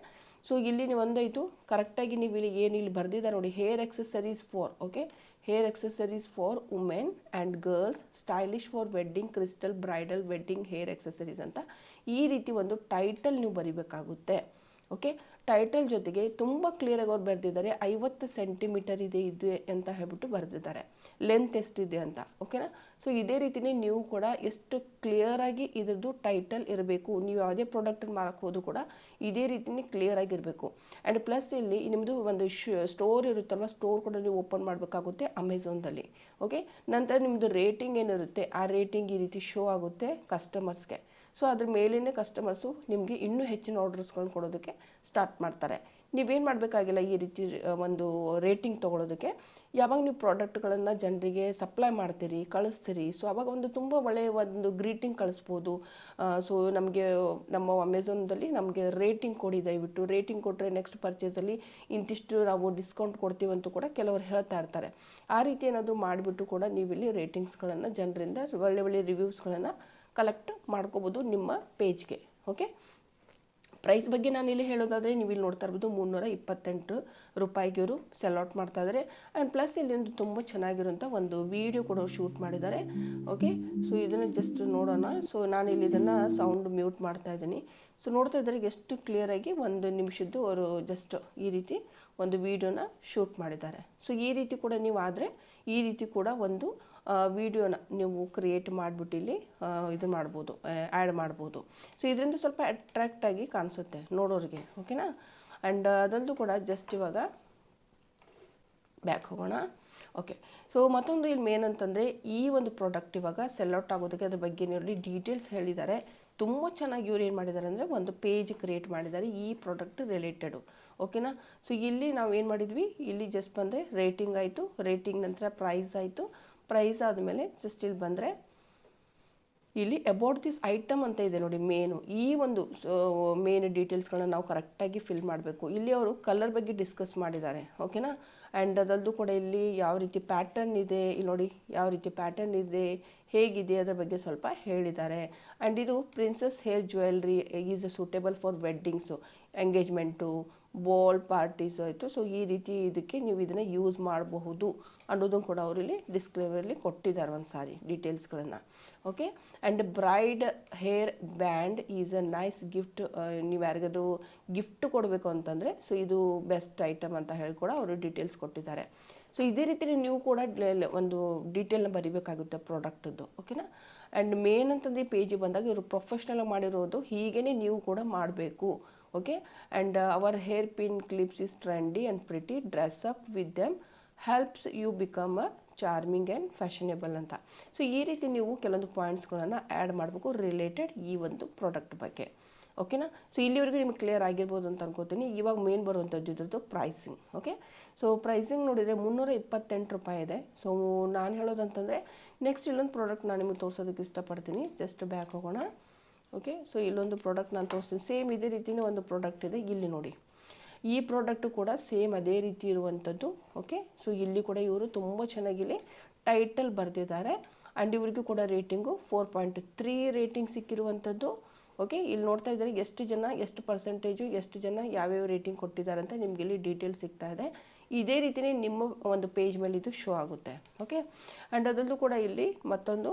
ಸೊ ಇಲ್ಲಿ ನೀವು ಒಂದಾಯಿತು. ಕರೆಕ್ಟಾಗಿ ನೀವು ಇಲ್ಲಿ ಏನು ಇಲ್ಲಿ ಬರೆದಿದ್ದಾರೆ ನೋಡಿ hair accessories for okay hair accessories for women and girls stylish for wedding crystal bridal wedding hair accessories ಅಂತ ಈ ರೀತಿ ಒಂದು ಟೈಟಲ್ ನೀವು ಬರಿಬೇಕಾಗುತ್ತೆ ಓಕೆ ಟೈಟಲ್ ಜೊತೆಗೆ ತುಂಬ ಕ್ಲಿಯರಾಗಿ ಅವ್ರು ಬರೆದಿದ್ದಾರೆ. ಐವತ್ತು ಸೆಂಟಿಮೀಟರ್ ಇದೆ ಇದೆ ಅಂತ ಹೇಳ್ಬಿಟ್ಟು ಬರೆದಿದ್ದಾರೆ. ಲೆಂತ್ ಎಷ್ಟಿದೆ ಅಂತ ಓಕೆನಾ ಸೊ ಇದೇ ರೀತಿಯೇ ನೀವು ಕೂಡ ಎಷ್ಟು ಕ್ಲಿಯರಾಗಿ ಇದ್ರದ್ದು ಟೈಟಲ್ ಇರಬೇಕು, ನೀವು ಯಾವುದೇ ಪ್ರಾಡಕ್ಟ್ ಮಾರಕ್ಕೆ ಕೂಡ ಇದೇ ರೀತಿಯೇ ಕ್ಲಿಯರ್ ಆಗಿರಬೇಕು ಆ್ಯಂಡ್ ಪ್ಲಸ್ ಇಲ್ಲಿ ನಿಮ್ಮದು ಒಂದು ಸ್ಟೋರ್ ಇರುತ್ತಲ್ವ ಸ್ಟೋರ್ ಕೂಡ ನೀವು ಓಪನ್ ಮಾಡಬೇಕಾಗುತ್ತೆ ಅಮೆಝಾನ್ದಲ್ಲಿ ಓಕೆ ನಂತರ ನಿಮ್ಮದು ರೇಟಿಂಗ್ ಏನಿರುತ್ತೆ, ಆ ರೇಟಿಂಗ್ ಈ ರೀತಿ ಶೋ ಆಗುತ್ತೆ ಕಸ್ಟಮರ್ಸ್ಗೆ ಸೊ ಅದ್ರ ಮೇಲೇ ಕಸ್ಟಮರ್ಸು ನಿಮಗೆ ಇನ್ನೂ ಹೆಚ್ಚಿನ ಆರ್ಡರ್ಸ್ಗಳನ್ನ ಕೊಡೋದಕ್ಕೆ ಸ್ಟಾರ್ಟ್ ಮಾಡ್ತಾರೆ. ನೀವೇನು ಮಾಡಬೇಕಾಗಿಲ್ಲ ಈ ರೀತಿ ಒಂದು ರೇಟಿಂಗ್ ತೊಗೊಳೋದಕ್ಕೆ. ಯಾವಾಗ ನೀವು ಪ್ರಾಡಕ್ಟ್ಗಳನ್ನು ಜನರಿಗೆ ಸಪ್ಲೈ ಮಾಡ್ತೀರಿ, ಕಳಿಸ್ತೀರಿ ಸೊ ಅವಾಗ ಒಂದು ತುಂಬ ಒಳ್ಳೆಯ ಒಂದು ಗ್ರೀಟಿಂಗ್ ಕಳಿಸ್ಬೋದು. ಸೊ ನಮಗೆ, ನಮ್ಮ ಅಮೆಝಾನ್ದಲ್ಲಿ ನಮಗೆ ರೇಟಿಂಗ್ ಕೊಡಿ, ದಯವಿಟ್ಟು. ರೇಟಿಂಗ್ ಕೊಟ್ಟರೆ ನೆಕ್ಸ್ಟ್ ಪರ್ಚೇಸಲ್ಲಿ ಇಂತಿಷ್ಟು ನಾವು ಡಿಸ್ಕೌಂಟ್ ಕೊಡ್ತೀವಿ ಅಂತ ಕೂಡ ಕೆಲವರು ಹೇಳ್ತಾ ಇರ್ತಾರೆ. ಆ ರೀತಿ ಏನಾದರೂ ಮಾಡಿಬಿಟ್ಟು ಕೂಡ ನೀವು ಇಲ್ಲಿ ರೇಟಿಂಗ್ಸ್ಗಳನ್ನು ಜನರಿಂದ ಒಳ್ಳೆ ಒಳ್ಳೆ ರಿವ್ಯೂಸ್ಗಳನ್ನು ಕಲೆಕ್ಟ್ ಮಾಡ್ಕೋಬೋದು ನಿಮ್ಮ ಪೇಜ್ಗೆ ಓಕೆ ಪ್ರೈಸ್ ಬಗ್ಗೆ ನಾನು ಇಲ್ಲಿ ಹೇಳೋದಾದರೆ ನೀವು ಇಲ್ಲಿ ನೋಡ್ತಾ ಇರ್ಬೋದು ಮುನ್ನೂರ ಇಪ್ಪತ್ತೆಂಟು ರೂಪಾಯಿಗೆ ಇವರು ಸೆಲ್ ಔಟ್ ಮಾಡ್ತಾ ಇದ್ದಾರೆ ಆ್ಯಂಡ್ ಪ್ಲಸ್ ಇಲ್ಲಿ ಒಂದು ತುಂಬ ಚೆನ್ನಾಗಿರುವಂಥ ಒಂದು ವಿಡಿಯೋ ಕೂಡ ಶೂಟ್ ಮಾಡಿದ್ದಾರೆ ಓಕೆ ಸೊ ಇದನ್ನು ಜಸ್ಟ್ ನೋಡೋಣ. ಸೊ ನಾನು ಇಲ್ಲಿ ಇದನ್ನು ಸೌಂಡ್ ಮ್ಯೂಟ್ ಮಾಡ್ತಾ ಇದ್ದೀನಿ. ಸೊ ನೋಡ್ತಾ ಇದ್ದಾರೆ ಎಷ್ಟು ಕ್ಲಿಯರಾಗಿ ಒಂದು ನಿಮಿಷದ್ದು ಅವರು ಜಸ್ಟ್ ಈ ರೀತಿ ಒಂದು ವಿಡಿಯೋನ ಶೂಟ್ ಮಾಡಿದ್ದಾರೆ. ಸೊ ಈ ರೀತಿ ಕೂಡ ನೀವು ಆದರೆ ಈ ರೀತಿ ಕೂಡ ಒಂದು ವಿಡಿಯೋನ ನೀವು ಕ್ರಿಯೇಟ್ ಮಾಡಿಬಿಟ್ಟು ಇಲ್ಲಿ ಇದು ಮಾಡ್ಬೋದು ಆ್ಯಡ್ ಮಾಡ್ಬೋದು. ಸೊ ಇದರಿಂದ ಸ್ವಲ್ಪ ಅಟ್ರಾಕ್ಟಾಗಿ ಕಾಣಿಸುತ್ತೆ ನೋಡೋರಿಗೆ ಓಕೆನಾ ಆ್ಯಂಡ್ ಅದಲ್ಲೂ ಕೂಡ ಜಸ್ಟ್ ಇವಾಗ ಬ್ಯಾಕ್ ಹೋಗೋಣ. ಓಕೆ ಸೊ ಮತ್ತೊಂದು ಇಲ್ಲಿ ಮೇನ್ ಅಂತಂದರೆ ಈ ಒಂದು ಪ್ರಾಡಕ್ಟ್ ಇವಾಗ ಸೆಲ್ ಔಟ್ ಆಗೋದಕ್ಕೆ ಅದ್ರ ಬಗ್ಗೆ ನೋಡಿ ಡೀಟೇಲ್ಸ್ ಹೇಳಿದ್ದಾರೆ. ತುಂಬ ಚೆನ್ನಾಗಿ ಇವ್ರು ಏನು ಮಾಡಿದ್ದಾರೆ ಅಂದರೆ ಒಂದು ಪೇಜ್ ಕ್ರಿಯೇಟ್ ಮಾಡಿದ್ದಾರೆ ಈ ಪ್ರಾಡಕ್ಟ್ ರಿಲೇಟೆಡು ಓಕೆನಾ ಸೊ ಇಲ್ಲಿ ನಾವು ಏನು ಮಾಡಿದ್ವಿ? ಇಲ್ಲಿ ಜಸ್ಟ್ ಬಂದರೆ ರೇಟಿಂಗ್ ಆಯಿತು ರೇಟಿಂಗ್ ನಂತರ ಪ್ರೈಸ್ ಆಯಿತು ಪ್ರೈಸ್ ಆದಮೇಲೆ ಜಸ್ಟ್ ಇಲ್ಲಿ ಬಂದರೆ ಇಲ್ಲಿ ಅಬೌಟ್ ದಿಸ್ ಐಟಮ್ ಅಂತ ಇದೆ ನೋಡಿ ಮೇನು ಈ ಒಂದು ಮೇನ್ ಡೀಟೇಲ್ಸ್ಗಳನ್ನ ನಾವು ಕರೆಕ್ಟಾಗಿ ಫಿಲ್ ಮಾಡಬೇಕು. ಇಲ್ಲಿ ಅವರು ಕಲರ್ ಬಗ್ಗೆ ಡಿಸ್ಕಸ್ ಮಾಡಿದ್ದಾರೆ ಓಕೆನಾ ಆ್ಯಂಡ್ ಅದಲ್ದು ಕೂಡ ಇಲ್ಲಿ ಯಾವ ರೀತಿ ಪ್ಯಾಟರ್ನ್ ಇದೆ, ಇಲ್ಲಿ ನೋಡಿ ಯಾವ ರೀತಿ ಪ್ಯಾಟರ್ನ್ ಇದೆ, ಹೇಗಿದೆ, ಅದರ ಬಗ್ಗೆ ಸ್ವಲ್ಪ ಹೇಳಿದ್ದಾರೆ. ಆ್ಯಂಡ್ ಇದು princess hair jewellery is suitable for weddings engagement ball parties ಆಯಿತು. ಸೊ ಈ ರೀತಿ ಇದಕ್ಕೆ ನೀವು ಇದನ್ನು ಯೂಸ್ ಮಾಡಬಹುದು ಅನ್ನೋದನ್ನು ಕೂಡ ಅವರಲ್ಲಿ ಇಲ್ಲಿ ಡಿಸ್ಕ್ಲೇಮರಲ್ಲಿ ಕೊಟ್ಟಿದ್ದಾರೆ ಒಂದು ಸಾರಿ ಡೀಟೇಲ್ಸ್ಗಳನ್ನು okay and bride hair band is a nice gift ನೀವು ಯಾರಿಗಾದ್ರೂ ಗಿಫ್ಟ್ ಕೊಡಬೇಕು ಅಂತಂದರೆ ಸೊ ಇದು ಬೆಸ್ಟ್ ಐಟಮ್ ಅಂತ ಹೇಳಿ ಕೂಡ ಅವರು ಡೀಟೇಲ್ಸ್ ಕೊಟ್ಟಿದ್ದಾರೆ. ಸೊ ಇದೇ ರೀತಿ ನೀವು ಕೂಡ ಒಂದು ಡೀಟೇಲ್ನ ಬರಿಬೇಕಾಗುತ್ತೆ ಪ್ರಾಡಕ್ಟದ್ದು ಓಕೆನಾ ಆ್ಯಂಡ್ ಮೇನ್ ಅಂತಂದರೆ ಈ ಪೇಜಿಗೆ ಬಂದಾಗ ಇವರು ಪ್ರೊಫೆಷ್ನಲ್ ಮಾಡಿರೋದು ಹೀಗೇ ನೀವು ಕೂಡ ಮಾಡಬೇಕು. Okay and our hair pin clips is trendy and pretty dress up with them helps you become a charming and fashionable ಅಂತ. ಸೊ ಈ ರೀತಿ ನೀವು ಕೆಲವೊಂದು ಪಾಯಿಂಟ್ಸ್ಗಳನ್ನು ಆ್ಯಡ್ ಮಾಡಬೇಕು ರಿಲೇಟೆಡ್ ಈ ಒಂದು ಪ್ರಾಡಕ್ಟ್ ಬಗ್ಗೆ. ಓಕೆನಾ ಸೊ ಇಲ್ಲಿವರೆಗೂ ನಿಮಗೆ ಕ್ಲಿಯರ್ ಆಗಿರ್ಬೋದು ಅಂತ ಅನ್ಕೋತೀನಿ. ಇವಾಗ ಮೇನ್ ಬರುವಂಥದ್ದು ಇದ್ರದ್ದು ಪ್ರೈಸಿಂಗ್ ಓಕೆ ಸೊ ಪ್ರೈಸಿಂಗ್ ನೋಡಿದರೆ ಮುನ್ನೂರ ಇಪ್ಪತ್ತೆಂಟು ರೂಪಾಯಿ ಇದೆ. ಸೊ ನಾನು ಹೇಳೋದಂತಂದರೆ ನೆಕ್ಸ್ಟ್ ಇಲ್ಲೊಂದು ಪ್ರಾಡಕ್ಟ್ ನಾನು ನಿಮಗೆ ತೋರಿಸೋದಕ್ಕೆ ಇಷ್ಟಪಡ್ತೀನಿ. ಜಸ್ಟ್ ಬ್ಯಾಕ್ ಹೋಗೋಣ. ಓಕೆ ಸೊ ಇಲ್ಲೊಂದು ಪ್ರಾಡಕ್ಟ್ ನಾನು ತೋರಿಸ್ತೀನಿ. ಸೇಮ್ ಇದೇ ರೀತಿಯೇ ಒಂದು ಪ್ರಾಡಕ್ಟ್ ಇದೆ. ಇಲ್ಲಿ ನೋಡಿ. ಈ ಪ್ರಾಡಕ್ಟು ಕೂಡ ಸೇಮ್ ಅದೇ ರೀತಿ ಇರುವಂಥದ್ದು ಓಕೆ ಸೊ ಇಲ್ಲಿ ಕೂಡ ಇವರು ತುಂಬ ಚೆನ್ನಾಗಿ ಇಲ್ಲಿ ಟೈಟಲ್ ಬರೆದಿದ್ದಾರೆ. ಆ್ಯಂಡ್ ಇವ್ರಿಗೂ ಕೂಡ rating four point three rating ಸಿಕ್ಕಿರುವಂಥದ್ದು okay ಇಲ್ಲಿ ನೋಡ್ತಾ ಇದ್ದಾರೆ, ಎಷ್ಟು ಜನ, ಎಷ್ಟು ಪರ್ಸೆಂಟೇಜು ಎಷ್ಟು ಜನ ಯಾವ್ಯಾವ ರೇಟಿಂಗ್ ಕೊಟ್ಟಿದ್ದಾರೆ ಅಂತ ನಿಮಗೆ ಇಲ್ಲಿ ಡೀಟೇಲ್ ಸಿಗ್ತಾ ಇದೆ. ಇದೇ ರೀತಿಯೇ ನಿಮ್ಮ ಒಂದು ಪೇಜ್ ಮೇಲೆ ಇದು ಶೋ ಆಗುತ್ತೆ. ಓಕೆ ಆ್ಯಂಡ್ ಅದರಲ್ಲೂ ಕೂಡ ಇಲ್ಲಿ ಮತ್ತೊಂದು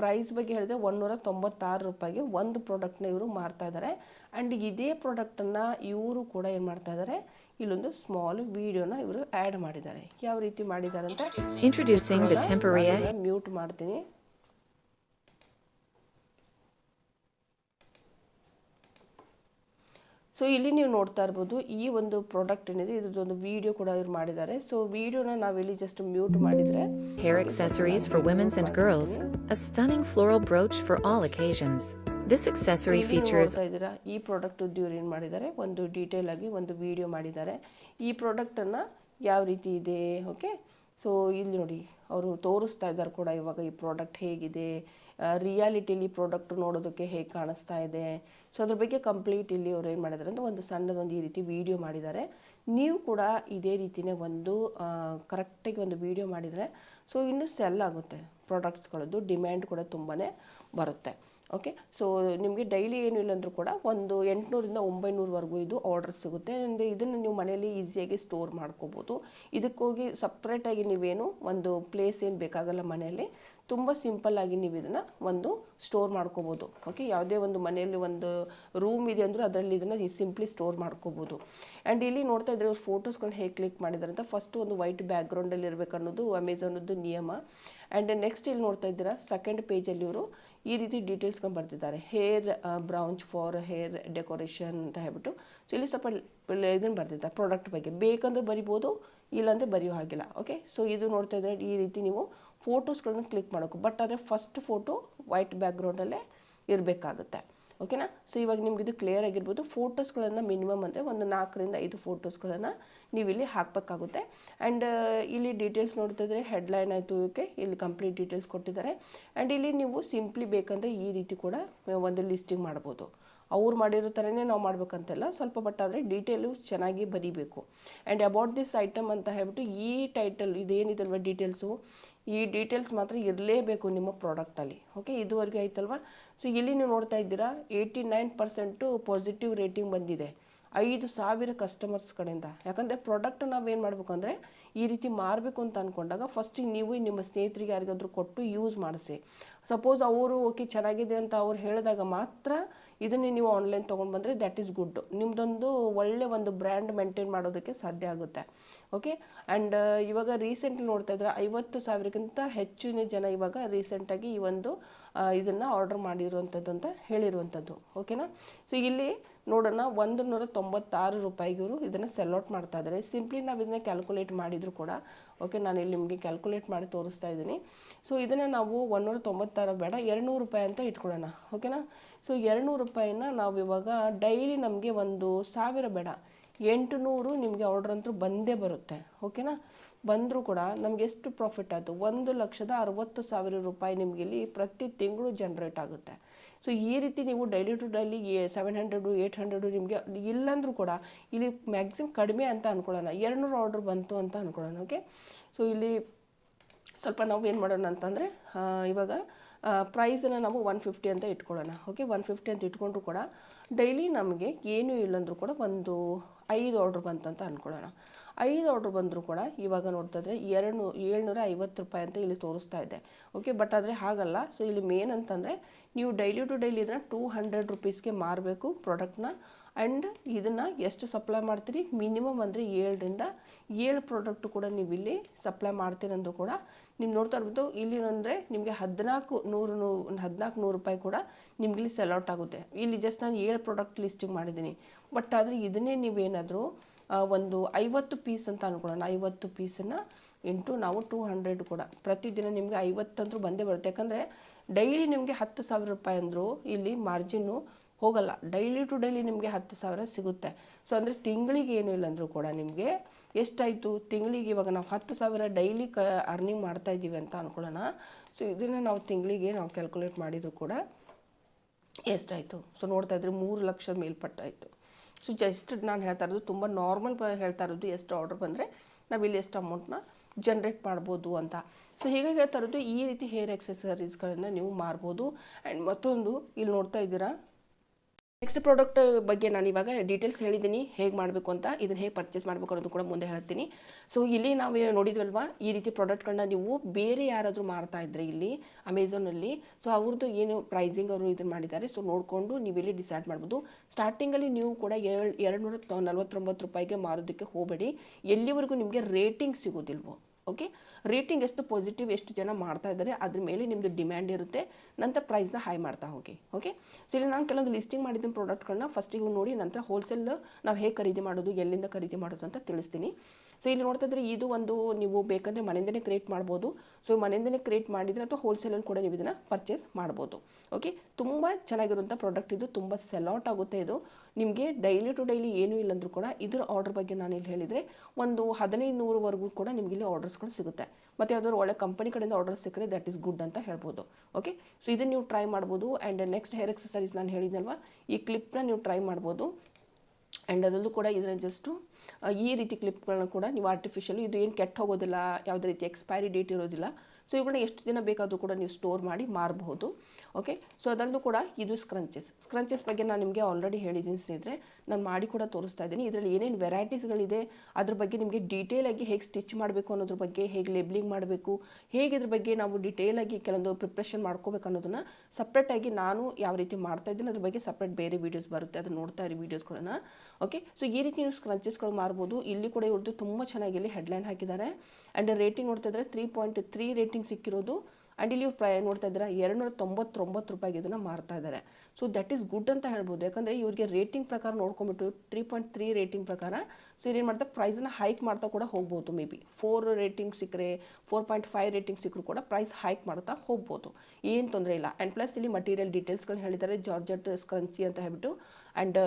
ಪ್ರೈಸ್ ಬಗ್ಗೆ ಹೇಳಿದ್ರೆ ಒಂದೂರ ತೊಂಬತ್ತಾರು ರೂಪಾಯಿಗೆ ಒಂದು ಪ್ರಾಡಕ್ಟ್ನ ಇವರು ಮಾರ್ತಾ ಇದ್ದಾರೆ ಆ್ಯಂಡ್ ಇದೇ ಪ್ರಾಡಕ್ಟನ್ನು ಇವರು ಕೂಡ ಏನು ಮಾಡ್ತಾ ಇದ್ದಾರೆ ಇಲ್ಲೊಂದು ಸ್ಮಾಲ್ ವಿಡಿಯೋನ ಇವರು ಆ್ಯಡ್ ಮಾಡಿದ್ದಾರೆ. ಯಾವ ರೀತಿ ಮಾಡಿದ್ದಾರೆ ಅಂತ ಮ್ಯೂಟ್ ಮಾಡ್ತೀನಿ. ಸೊ ಇಲ್ಲಿ ನೀವು ನೋಡ್ತಾ ಇರ್ಬೋದು ಈ ಒಂದು ಪ್ರಾಡಕ್ಟ್ ಏನಿದೆ ಇದ್ರದ್ದೊಂದು ವಿಡಿಯೋ ಕೂಡ ಇವ್ರು ಮಾಡಿದ್ದಾರೆ. ಸೊ ವಿಡಿಯೋನ ನಾವಿಲ್ಲಿ ಜಸ್ಟ್ ಮ್ಯೂಟ್ ಮಾಡಿದರೆ hair accessories for womens and girls a stunning floral brooch for all occasions. This accessory features features ಇದ್ದೀರಾ ಈ ಪ್ರಾಡಕ್ಟ್ ಇವ್ರು ಏನು ಮಾಡಿದ್ದಾರೆ ಒಂದು ಡೀಟೇಲ್ ಆಗಿ ಒಂದು ವಿಡಿಯೋ ಮಾಡಿದ್ದಾರೆ. ಈ ಪ್ರಾಡಕ್ಟನ್ನು ಯಾವ ರೀತಿ ಇದೆ ಓಕೆ ಸೊ ಇಲ್ಲಿ ನೋಡಿ ಅವರು ತೋರಿಸ್ತಾ ಇದ್ದಾರೆ ಕೂಡ ಇವಾಗ ಈ ಪ್ರಾಡಕ್ಟ್ ಹೇಗಿದೆ ರಿಯಾಲಿಟಿಲಿ ಪ್ರಾಡಕ್ಟ್ ನೋಡೋದಕ್ಕೆ ಹೇಗೆ ಕಾಣಿಸ್ತಾ ಇದೆ? ಸೊ ಅದ್ರ ಬಗ್ಗೆ ಕಂಪ್ಲೀಟ್ ಇಲ್ಲಿ ಅವ್ರು ಏನು ಮಾಡಿದ್ದಾರೆ ಅಂದರೆ ಒಂದು ಸಣ್ಣದೊಂದು ಈ ರೀತಿ ವಿಡಿಯೋ ಮಾಡಿದ್ದಾರೆ ನೀವು ಕೂಡ ಇದೇ ರೀತಿಯೇ ಒಂದು ಕರೆಕ್ಟಾಗಿ ಒಂದು ವಿಡಿಯೋ ಮಾಡಿದರೆ ಸೊ ಇನ್ನೂ ಸೆಲ್ ಆಗುತ್ತೆ. ಪ್ರಾಡಕ್ಟ್ಸ್ಗಳದ್ದು ಡಿಮ್ಯಾಂಡ್ ಕೂಡ ತುಂಬಾ ಬರುತ್ತೆ. ಓಕೆ ಸೊ ನಿಮಗೆ ಡೈಲಿ ಏನು ಇಲ್ಲಾಂದ್ರೂ ಕೂಡ ಒಂದು ಎಂಟುನೂರಿಂದ ಒಂಬೈನೂರವರೆಗೂ ಇದು ಆರ್ಡರ್ ಸಿಗುತ್ತೆ. ಅಂದರೆ ಇದನ್ನು ನೀವು ಮನೆಯಲ್ಲಿ ಈಸಿಯಾಗಿ ಸ್ಟೋರ್ ಮಾಡ್ಕೋಬೋದು. ಇದಕ್ಕೋಗಿ ಸಪ್ರೇಟಾಗಿ ನೀವೇನು ಒಂದು ಪ್ಲೇಸ್ ಏನು ಬೇಕಾಗಲ್ಲ ಮನೆಯಲ್ಲಿ ತುಂಬ ಸಿಂಪಲ್ಲಾಗಿ ನೀವು ಇದನ್ನು ಒಂದು ಸ್ಟೋರ್ ಮಾಡ್ಕೋಬೋದು. ಓಕೆ ಯಾವುದೇ ಒಂದು ಮನೆಯಲ್ಲಿ ಒಂದು ರೂಮ್ ಇದೆ ಅಂದರೂ ಅದರಲ್ಲಿ ಇದನ್ನು ಸಿಂಪ್ಲಿ ಸ್ಟೋರ್ ಮಾಡ್ಕೋಬೋದು. ಆ್ಯಂಡ್ ಇಲ್ಲಿ ನೋಡ್ತಾ ಇದ್ದರೆ ಫೋಟೋಸ್ ಫೋಟೋಸ್ಗಳನ್ನ ಹೇಗೆ ಕ್ಲಿಕ್ ಮಾಡಿದ್ದಾರೆ ಅಂತ ಫಸ್ಟ್ ಒಂದು ವೈಟ್ ಬ್ಯಾಕ್ಗ್ರೌಂಡಲ್ಲಿ ಇರಬೇಕು ಅನ್ನೋದು ಅಮೆಝಾನದ್ದು ನಿಯಮ. ಆ್ಯಂಡ್ ನೆಕ್ಸ್ಟ್ ಇಲ್ಲಿ ನೋಡ್ತಾ ಇದ್ದೀರಾ ಸೆಕೆಂಡ್ ಪೇಜಲ್ಲಿ ಇವರು ಈ ರೀತಿ ಡೀಟೇಲ್ಸ್ಕೊಂಡು ಬರ್ತಿದ್ದಾರೆ hair brooch for hair decoration ಅಂತ ಹೇಳ್ಬಿಟ್ಟು. ಸೊ ಇಲ್ಲಿ ಸ್ವಲ್ಪ ಇದನ್ನು ಬರ್ತಿದ್ದಾರೆ ಪ್ರಾಡಕ್ಟ್ ಬಗ್ಗೆ. ಬೇಕಂದ್ರೆ ಬರಿಬೋದು, ಇಲ್ಲಾಂದರೆ ಬರೆಯೋ ಹಾಗಿಲ್ಲ. ಓಕೆ ಸೊ ಇದು ನೋಡ್ತಾ ಇದ್ದರೆ ಈ ರೀತಿ ನೀವು ಫೋಟೋಸ್ಗಳನ್ನ ಕ್ಲಿಕ್ ಮಾಡೋಕು. ಬಟ್ ಆದರೆ ಫಸ್ಟ್ ಫೋಟೋ ವೈಟ್ ಬ್ಯಾಕ್ಗ್ರೌಂಡಲ್ಲೇ ಇರಬೇಕಾಗುತ್ತೆ. ಓಕೆನಾ ಸೊ ಇವಾಗ ನಿಮ್ಗೆ ಇದು ಕ್ಲಿಯರ್ ಆಗಿರ್ಬೋದು. ಫೋಟೋಸ್ಗಳನ್ನು ಮಿನಿಮಮ್ ಅಂದರೆ ಒಂದು ನಾಲ್ಕರಿಂದ ಐದು ಫೋಟೋಸ್ಗಳನ್ನು ನೀವು ಇಲ್ಲಿ ಹಾಕಬೇಕಾಗುತ್ತೆ ಆ್ಯಂಡ್ ಇಲ್ಲಿ ಡೀಟೇಲ್ಸ್ ನೋಡ್ತಿದ್ರೆ ಹೆಡ್ಲೈನ್ ಆಯಿತು ಓಕೆ ಇಲ್ಲಿ ಕಂಪ್ಲೀಟ್ ಡೀಟೇಲ್ಸ್ ಕೊಟ್ಟಿದ್ದಾರೆ. ಆ್ಯಂಡ್ ಇಲ್ಲಿ ನೀವು ಸಿಂಪ್ಲಿ ಬೇಕಂದರೆ ಈ ರೀತಿ ಕೂಡ ಒಂದು ಲಿಸ್ಟಿಂಗ್ ಮಾಡ್ಬೋದು. ಅವ್ರು ಮಾಡಿರೋ ಥರನೇ ನಾವು ಮಾಡ್ಬೇಕಂತೆಲ್ಲ ಸ್ವಲ್ಪ ಬಟ್ ಆದರೆ ಡೀಟೇಲು ಚೆನ್ನಾಗಿ ಬರೀಬೇಕು. ಆ್ಯಂಡ್ ಅಬೌಟ್ ದಿಸ್ ಐಟಮ್ ಅಂತ ಹೇಳ್ಬಿಟ್ಟು ಈ ಟೈಟಲ್ ಇದೇನಿದಲ್ವ ಡೀಟೇಲ್ಸು ಈ ಡೀಟೇಲ್ಸ್ ಮಾತ್ರ ಇರಲೇಬೇಕು ನಿಮ್ಮ ಪ್ರಾಡಕ್ಟಲ್ಲಿ ಓಕೆ ಇದುವರೆಗೂ ಆಯ್ತಲ್ವಾ? ಸೊ ಇಲ್ಲಿ ನೀವು ನೋಡ್ತಾ ಇದ್ದೀರಾ eighty nine percent positive rating ಬಂದಿದೆ. ಐದು ಸಾವಿರ ಕಸ್ಟಮರ್ಸ್ ಕಡೆಯಿಂದ. ಯಾಕಂದರೆ ಪ್ರಾಡಕ್ಟ್ ನಾವೇನು ಮಾಡಬೇಕು ಅಂದರೆ, ಈ ರೀತಿ ಮಾರಬೇಕು ಅಂತ ಅಂದ್ಕೊಂಡಾಗ ಫಸ್ಟ್ ನೀವು ನಿಮ್ಮ ಸ್ನೇಹಿತರಿಗೆ ಯಾರಿಗಾದರೂ ಕೊಟ್ಟು ಯೂಸ್ ಮಾಡಿಸಿ. ಸಪೋಸ್ ಅವರು ಓಕೆ ಚೆನ್ನಾಗಿದೆ ಅಂತ ಅವ್ರು ಹೇಳಿದಾಗ ಮಾತ್ರ ಇದನ್ನೇ ನೀವು ಆನ್ಲೈನ್ ತೊಗೊಂಡು ಬಂದರೆ ದ್ಯಾಟ್ ಈಸ್ ಗುಡ್ ನಿಮ್ಮದೊಂದು ಒಳ್ಳೆ ಒಂದು ಬ್ರ್ಯಾಂಡ್ ಮೇಂಟೈನ್ ಮಾಡೋದಕ್ಕೆ ಸಾಧ್ಯ ಆಗುತ್ತೆ. ಓಕೆ ಆ್ಯಂಡ್ ಇವಾಗ ರೀಸೆಂಟ್ಲಿ ನೋಡ್ತಾ ಇದ್ರೆ ಐವತ್ತು ಸಾವಿರಕ್ಕಿಂತ ಹೆಚ್ಚಿನ ಜನ ಇವಾಗ ರೀಸೆಂಟಾಗಿ ಈ ಒಂದು ಇದನ್ನು ಆರ್ಡರ್ ಮಾಡಿರುವಂಥದ್ದು ಅಂತ ಹೇಳಿರುವಂಥದ್ದು ಓಕೆನಾ ಸೊ ಇಲ್ಲಿ ನೋಡೋಣ ಒಂದು ನೂರ ತೊಂಬತ್ತಾರು ರೂಪಾಯಿಗೆ ಇವರು ಇದನ್ನು ಸೆಲ್ಔಟ್ ಮಾಡ್ತಾ ಇದ್ದಾರೆ ಸಿಂಪ್ಲಿ ನಾವು ಇದನ್ನ ಕ್ಯಾಲ್ಕುಲೇಟ್ ಮಾಡಿದ್ರು ಕೂಡ ಓಕೆ ನಾನು ಇಲ್ಲಿ ನಿಮಗೆ ಕ್ಯಾಲ್ಕುಲೇಟ್ ಮಾಡಿ ತೋರಿಸ್ತಾ ಇದ್ದೀನಿ. ಸೊ ಇದನ್ನು ನಾವು ಒನ್ನೂರ ತೊಂಬತ್ತಾರು ಬೇಡ, ಎರಡುನೂರು ರೂಪಾಯಿ ಅಂತ ಇಟ್ಕೊಳ್ಳೋಣ ಓಕೆನಾ ಸೊ ಎರಡುನೂರು ರೂಪಾಯಿನ ನಾವು ಇವಾಗ ಡೈಲಿ ನಮಗೆ ಒಂದು ಸಾವಿರ ಬೇಡ. ಎಂಟು ನೂರು ನಿಮಗೆ ಆರ್ಡ್ರ್ ಅಂತೂ ಬಂದೇ ಬರುತ್ತೆ ಓಕೆನಾ ಬಂದರೂ ಕೂಡ ನಮ್ಗೆ ಎಷ್ಟು ಪ್ರಾಫಿಟ್ ಆಯಿತು? ಒಂದು ಲಕ್ಷದ ಅರವತ್ತು ಸಾವಿರ ರೂಪಾಯಿ ನಿಮಗೆ ಇಲ್ಲಿ ಪ್ರತಿ ತಿಂಗಳು ಜನ್ರೇಟ್ ಆಗುತ್ತೆ. ಸೊ ಈ ರೀತಿ ನೀವು daily to daily seven hundred eight hundred ನಿಮಗೆ ಇಲ್ಲಾಂದ್ರೂ ಕೂಡ ಇಲ್ಲಿ ಮ್ಯಾಕ್ಸಿಮಮ್ ಕಡಿಮೆ ಅಂತ ಅಂದ್ಕೊಳ್ಳೋಣ ಎರಡುನೂರು ಆರ್ಡ್ರ್ ಬಂತು ಅಂತ ಅಂದ್ಕೊಳ್ಳೋಣ ಓಕೆ ಸೊ ಇಲ್ಲಿ ಸ್ವಲ್ಪ ನಾವು ಏನು ಮಾಡೋಣ ಅಂತಂದರೆ ಇವಾಗ ಪ್ರೈಸನ್ನು ನಾವು ಒನ್ ಫಿಫ್ಟಿ ಅಂತ ಇಟ್ಕೊಳ್ಳೋಣ ಓಕೆ ಒನ್ ಫಿಫ್ಟಿ ಅಂತ ಇಟ್ಕೊಂಡ್ರು ಕೂಡ ಡೈಲಿ ನಮಗೆ ಏನೂ ಇಲ್ಲಂದ್ರೂ ಕೂಡ ಒಂದು ಐದು ಆರ್ಡ್ರ್ ಬಂತಂತ ಅಂದ್ಕೊಳ್ಳೋಣ ಐದು ಆರ್ಡ್ರ್ ಬಂದರೂ ಕೂಡ ಇವಾಗ ನೋಡ್ತಾಯಿದ್ರೆ ಎರಡು, ಏಳ್ನೂರ ಐವತ್ತು ರೂಪಾಯಿ ಅಂತ ಇಲ್ಲಿ ತೋರಿಸ್ತಾ ಇದೆ. ಓಕೆ ಬಟ್ ಆದರೆ ಹಾಗಲ್ಲ. ಸೊ ಇಲ್ಲಿ ಮೇನ್ ಅಂತಂದರೆ ನೀವು ಡೈಲಿ ಟು ಡೈಲಿ ಇದನ್ನು ಟೂ ಹಂಡ್ರೆಡ್ ರುಪೀಸ್ಗೆ ಮಾರಬೇಕು ಪ್ರಾಡಕ್ಟ್ನ ಆ್ಯಂಡ್ ಇದನ್ನು ಎಷ್ಟು ಸಪ್ಲೈ ಮಾಡ್ತೀರಿ? ಮಿನಿಮಮ್ ಅಂದರೆ ಏಳರಿಂದ ಏಳು ಪ್ರಾಡಕ್ಟು ಕೂಡ ನೀವು ಇಲ್ಲಿ ಸಪ್ಲೈ ಮಾಡ್ತೀರಂದ್ರೂ ಕೂಡ ನೀವು ನೋಡ್ತಾ ಇರ್ಬೋದು, ಇಲ್ಲಿ ಅಂದರೆ ನಿಮಗೆ ಹದಿನಾಲ್ಕು ನೂರು ನೂ, ಹದಿನಾಲ್ಕು ನೂರು ರೂಪಾಯಿ ಕೂಡ ನಿಮ್ಗೆ ಇಲ್ಲಿ ಸೆಲ್ಔಟ್ ಆಗುತ್ತೆ. ಇಲ್ಲಿ ಜಸ್ಟ್ ನಾನು ಏಳು ಪ್ರಾಡಕ್ಟ್ ಲಿಸ್ಟಿಂಗ್ ಮಾಡಿದ್ದೀನಿ. ಬಟ್ ಆದರೆ ಇದನ್ನೇ ನೀವೇನಾದರೂ ಒಂದು ಐವತ್ತು ಪೀಸ್ ಅಂತ ಅಂದ್ಕೊಳ್ಳೋಣ ಐವತ್ತು ಪೀಸನ್ನು ಇಂಟು ನಾವು ಟೂ ಹಂಡ್ರೆಡ್ ಕೂಡ. ಪ್ರತಿದಿನ ನಿಮಗೆ ಐವತ್ತಂದ್ರೂ ಬಂದೇ ಬರುತ್ತೆ. ಯಾಕಂದರೆ ಡೈಲಿ ನಿಮಗೆ ಹತ್ತು ಸಾವಿರ ರೂಪಾಯಿ ಅಂದರೂ ಇಲ್ಲಿ ಮಾರ್ಜಿನ್ನು ಹೋಗಲ್ಲ. ಡೈಲಿ ಟು ಡೈಲಿ ನಿಮಗೆ ಹತ್ತು ಸಾವಿರ ಸಿಗುತ್ತೆ. ಸೊ ಅಂದರೆ ತಿಂಗಳಿಗೆ ಏನು ಇಲ್ಲ ಅಂದರೂ ಕೂಡ ನಿಮಗೆ ಎಷ್ಟಾಯಿತು? ತಿಂಗಳಿಗೆ ಇವಾಗ ನಾವು ಹತ್ತು ಸಾವಿರ ಡೈಲಿ ಕ ಅರ್ನಿಂಗ್ ಮಾಡ್ತಾ ಇದ್ದೀವಿ ಅಂತ ಅಂದ್ಕೊಳ್ಳೋಣ ಸೊ ಇದನ್ನು ನಾವು ತಿಂಗಳಿಗೆ ನಾವು ಕ್ಯಾಲ್ಕುಲೇಟ್ ಮಾಡಿದರೂ ಕೂಡ ಎಷ್ಟಾಯಿತು? ಸೊ ನೋಡ್ತಾ ಇದ್ರೆ ಮೂರು ಲಕ್ಷ ಮೇಲ್ಪಟ್ಟಾಯಿತು. ಸೊ ಜಸ್ಟ್ ನಾನು ಹೇಳ್ತಾ ಇರೋದು ತುಂಬ ನಾರ್ಮಲ್ ಹೇಳ್ತಾ ಇರೋದು ಎಷ್ಟು ಆರ್ಡರ್ ಬಂದರೆ ನಾವಿಲ್ಲಿ ಎಷ್ಟು ಅಮೌಂಟ್ನ ಜನ್ರೇಟ್ ಮಾಡ್ಬೋದು ಅಂತ. ಸೊ ಹೀಗಾಗಿ ಹೇಳ್ತಾ ಇರೋದು ಈ ರೀತಿ ಹೇರ್ ಎಕ್ಸಸರೀಸ್ಗಳನ್ನು ನೀವು ಮಾರ್ಬೋದು. ಆ್ಯಂಡ್ ಮತ್ತೊಂದು, ಇಲ್ಲಿ ನೋಡ್ತಾ ಇದ್ದೀರಾ? ನೆಕ್ಸ್ಟ್ ಪ್ರಾಡಕ್ಟ್ ಬಗ್ಗೆ ನಾನು ಇವಾಗ ಡೀಟೇಲ್ಸ್ ಹೇಳಿದ್ದೀನಿ ಹೇಗೆ ಮಾಡಬೇಕು ಅಂತ ಇದನ್ನು ಹೇಗೆ ಪರ್ಚೇಸ್ ಮಾಡಬೇಕು ಅನ್ನೋದು ಕೂಡ ಮುಂದೆ ಹೇಳ್ತೀನಿ. ಸೊ ಇಲ್ಲಿ ನಾವು ನೋಡಿದ್ವಲ್ವಾ, ಈ ರೀತಿ ಪ್ರಾಡಕ್ಟ್ಗಳನ್ನ ನೀವು ಬೇರೆ ಯಾರಾದರೂ ಮಾರ್ತಾ ಇದ್ದರೆ ಇಲ್ಲಿ ಅಮೆಝಾನಲ್ಲಿ ಸೊ ಅವ್ರದ್ದು ಏನು ಪ್ರೈಸಿಂಗ್ ಅವರು ಇದನ್ನು ಮಾಡಿದ್ದಾರೆ ಸೊ ನೋಡಿಕೊಂಡು ನೀವು ಇಲ್ಲಿ ಡಿಸೈಡ್ ಮಾಡ್ಬೋದು. ಸ್ಟಾರ್ಟಿಂಗಲ್ಲಿ ನೀವು ಕೂಡ ಎರಡು ಎರಡು ನೂರ ನಲ್ವತ್ತೊಂಬತ್ತು ರೂಪಾಯಿಗೆ ಮಾರೋದಕ್ಕೆ ಹೋಗಬೇಡಿ. ಎಲ್ಲಿವರೆಗೂ ನಿಮಗೆ ರೇಟಿಂಗ್ ಸಿಗೋದಿಲ್ವೋ. ಓಕೆ ರೇಟಿಂಗ್ ಎಷ್ಟು ಪಾಸಿಟಿವ್ ಎಷ್ಟು ಜನ ಮಾಡ್ತಾ ಇದ್ದಾರೆ, ಅದ್ರ ಮೇಲೆ ನಿಮ್ಮದು ಡಿಮ್ಯಾಂಡ್ ಇರುತ್ತೆ, ನಂತರ ಪ್ರೈಸ್ನ ಹೈ ಮಾಡ್ತಾ ಹೋಗಿ. ಓಕೆ ಸೊ ಇಲ್ಲಿ ನಾನು ಕೆಲವೊಂದು ಲಿಸ್ಟಿಂಗ್ ಮಾಡಿದ ಪ್ರಾಡಕ್ಟ್ಗಳನ್ನ ಫಸ್ಟಿಗೆ ನೋಡಿ, ನಂತರ ಹೋಲ್ಸೇಲ್ ನಾವು ಹೇಗೆ ಖರೀದಿ ಮಾಡೋದು, ಎಲ್ಲಿಂದ ಖರೀದಿ ಮಾಡೋದು ಅಂತ ತಿಳಿಸ್ತೀನಿ. ಸೊ ಇಲ್ಲಿ ನೋಡ್ತಾ ಇದ್ರೆ ಇದು ಒಂದು ನೀವು ಬೇಕಂದರೆ ಮನೆಯಿಂದನೇ ಕ್ರಿಯೇಟ್ ಮಾಡ್ಬೋದು. ಸೊ ಮನೆಯಿಂದನೇ ಕ್ರಿಯೇಟ್ ಮಾಡಿದರೆ ಅಥವಾ ಹೋಲ್ಸೇಲಲ್ಲಿ ಕೂಡ ನೀವು ಇದನ್ನು ಪರ್ಚೇಸ್ ಮಾಡ್ಬೋದು. ಓಕೆ ತುಂಬ ಚೆನ್ನಾಗಿರುವಂಥ ಪ್ರಾಡಕ್ಟ್ ಇದು, ತುಂಬ ಔಟ್ ಆಗುತ್ತೆ ಇದು. ನಿಮಗೆ ಡೈಲಿ ಟು ಡೈಲಿ ಏನೂ ಇಲ್ಲಂದ್ರೂ ಕೂಡ ಇದರ ಆರ್ಡರ್ ಬಗ್ಗೆ ನಾನು ಇಲ್ಲಿ ಹೇಳಿದರೆ ಒಂದು ಹದಿನೈದು ನೂರವರೆಗೂ ಕೂಡ ನಿಮಗೆ ಇಲ್ಲಿ ಆರ್ಡರ್ಸ್ಗಳು ಸಿಗುತ್ತೆ. ಮತ್ತು ಯಾವ್ದಾದ್ರು ಒಳ್ಳೆ ಕಂಪನಿ ಕಡೆಯಿಂದ ಆರ್ಡರ್ ಸಿಕ್ಕರೆ ದಟ್ ಈಸ್ ಗುಡ್ ಅಂತ ಹೇಳ್ಬೋದು. ಓಕೆ ಸೊ ಇದನ್ನು ನೀವು ಟ್ರೈ ಮಾಡ್ಬೋದು ಆ್ಯಂಡ್ ನೆಕ್ಸ್ಟ್ ಹೇರ್ ಎಕ್ಸಸೈಸ್ ನಾನು ಹೇಳಿದ್ನಲ್ವ? ಈ ಕ್ಲಿಪ್ನ ನೀವು ಟ್ರೈ ಮಾಡ್ಬೋದು. ಆ್ಯಂಡ್ ಅದರಲ್ಲೂ ಕೂಡ ಇದರ ಜಸ್ಟು ಈ ರೀತಿ ಕ್ಲಿಪ್ಗಳನ್ನ ಕೂಡ ನೀವು ಆರ್ಟಿಫಿಷಿಯಲ್ ಇದು ಏನು ಕೆಟ್ಟ ಹೋಗೋದಿಲ್ಲ, ಯಾವುದೇ ರೀತಿ ಎಕ್ಸ್ಪೈರಿ ಡೇಟ್ ಇರೋದಿಲ್ಲ. ಸೊ ಇವುಗಳನ್ನ ಎಷ್ಟು ದಿನ ಬೇಕಾದರೂ ಕೂಡ ನೀವು ಸ್ಟೋರ್ ಮಾಡಿ ಮಾರಬಹುದು. ಓಕೆ ಸೊ ಅದಲ್ಲೂ ಕೂಡ ಇದು ಸ್ಕ್ರಂಚಸ್ ಸ್ಕ್ರಂಚಸ್ ಬಗ್ಗೆ ನಾನು ನಿಮಗೆ ಆಲ್ರೆಡಿ ಹೇಳಿದ್ದೀನಿ ಸ್ನೇಹಿತರೆ. ನಾನು ಮಾಡಿ ಕೂಡ ತೋರಿಸ್ತಾ ಇದ್ದೀನಿ. ಇದರಲ್ಲಿ ಏನೇನು ವೆರೈಟೀಸ್ಗಳಿದೆ ಅದ್ರ ಬಗ್ಗೆ ನಿಮಗೆ ಡೀಟೇಲಾಗಿ ಹೇಗೆ ಸ್ಟಿಚ್ ಮಾಡಬೇಕು ಅನ್ನೋದ್ರ ಬಗ್ಗೆ, ಹೇಗೆ ಲೇಬ್ಲಿಂಗ್ ಮಾಡಬೇಕು, ಹೇಗೆ ಇದ್ರ ಬಗ್ಗೆ ನಾವು ಡೀಟೇಲಾಗಿ ಕೆಲವೊಂದು ಪ್ರಿಪ್ರೇಷನ್ ಮಾಡ್ಕೋಬೇಕು ಅನ್ನೋದನ್ನು ಸಪ್ರೇಟಾಗಿ ನಾನು ಯಾವ ರೀತಿ ಮಾಡ್ತಾ ಇದ್ದೀನಿ ಅದ್ರ ಬಗ್ಗೆ ಸಪ್ರೇಟ್ ಬೇರೆ ವೀಡಿಯೋಸ್ ಬರುತ್ತೆ. ಅದನ್ನು ನೋಡ್ತಾ ಇರಿ ವೀಡಿಯೋಸ್ಗಳನ್ನ ಓಕೆ ಸೊ ಈ ರೀತಿ ನೀವು ಸ್ಕ್ರಂಚಸ್ಗಳು ಮಾರ್ಬೋದು. ಇಲ್ಲಿ ಕೂಡ ಇವ್ರದ್ದು ತುಂಬ ಚೆನ್ನಾಗಿ ಇಲ್ಲಿ ಹೆಡ್ಲೈನ್ ಹಾಕಿದ್ದಾರೆ. ಆ್ಯಂಡ್ ರೇಟಿಂಗ್ ನೋಡ್ತಾ ಇದ್ರೆ ತ್ರೀ ಪಾಯಿಂಟ್ ತ್ರೀ ರೇಟಿಂಗ್ ಸಿಕ್ಕಿರೋದು. ಆ್ಯಂಡ್ ಇಲ್ಲಿ ಪ್ರೈ ನೋಡ್ತಾ ಇದ್ದಾರೆ ಎರಡು ನೂರ ತೊಂಬತ್ತೊಂಬತ್ತು ರೂಪಾಯಿಗೆ ಇದನ್ನು ಮಾರ್ತಾ ಇದ್ದಾರೆ. ಸೊ ದಟ್ ಈಸ್ ಗುಡ್ ಅಂತ ಹೇಳ್ಬೋದು. ಯಾಕಂದರೆ ಇವರಿಗೆ ರೇಟಿಂಗ್ ಪ್ರಕಾರ ನೋಡ್ಕೊಂಬಿಟ್ಟು ತ್ರೀ ಪಾಯಿಂಟ್ ತ್ರೀ ರೇಟಿಂಗ್ ಪ್ರಕಾರ ಸೊ ಏನು ಮಾಡ್ತಾರೆ ಪ್ರೈಸನ್ನ ಹೈಕ್ ಮಾಡ್ತಾ ಕೂಡ ಹೋಗ್ಬೋದು ಮೇ ಬಿ ಫೋರ್ ರೇಟಿಂಗ್ ಸಿಕ್ಕರೆ ಫೋರ್ ಪಾಯಿಂಟ್ ಫೈವ್ ರೇಟಿಂಗ್ ಸಿಕ್ಕರೂ ಕೂಡ ಪ್ರೈಸ್ ಹೈಕ್ ಮಾಡ್ತಾ ಹೋಗ್ಬೋದು. ಏನು ತೊಂದರೆ ಇಲ್ಲ. ಆ್ಯಂಡ್ ಪ್ಲಸ್ ಇಲ್ಲಿ ಮಟೀರಿಯಲ್ ಡೀಟೇಲ್ಸ್ಗಳು ಹೇಳಿದ್ದಾರೆ ಜಾರ್ಜೆಟ್ ಸ್ಕ್ರಂಚಿ ಅಂತ ಹೇಳ್ಬಿಟ್ಟು. ಆ್ಯಂಡ್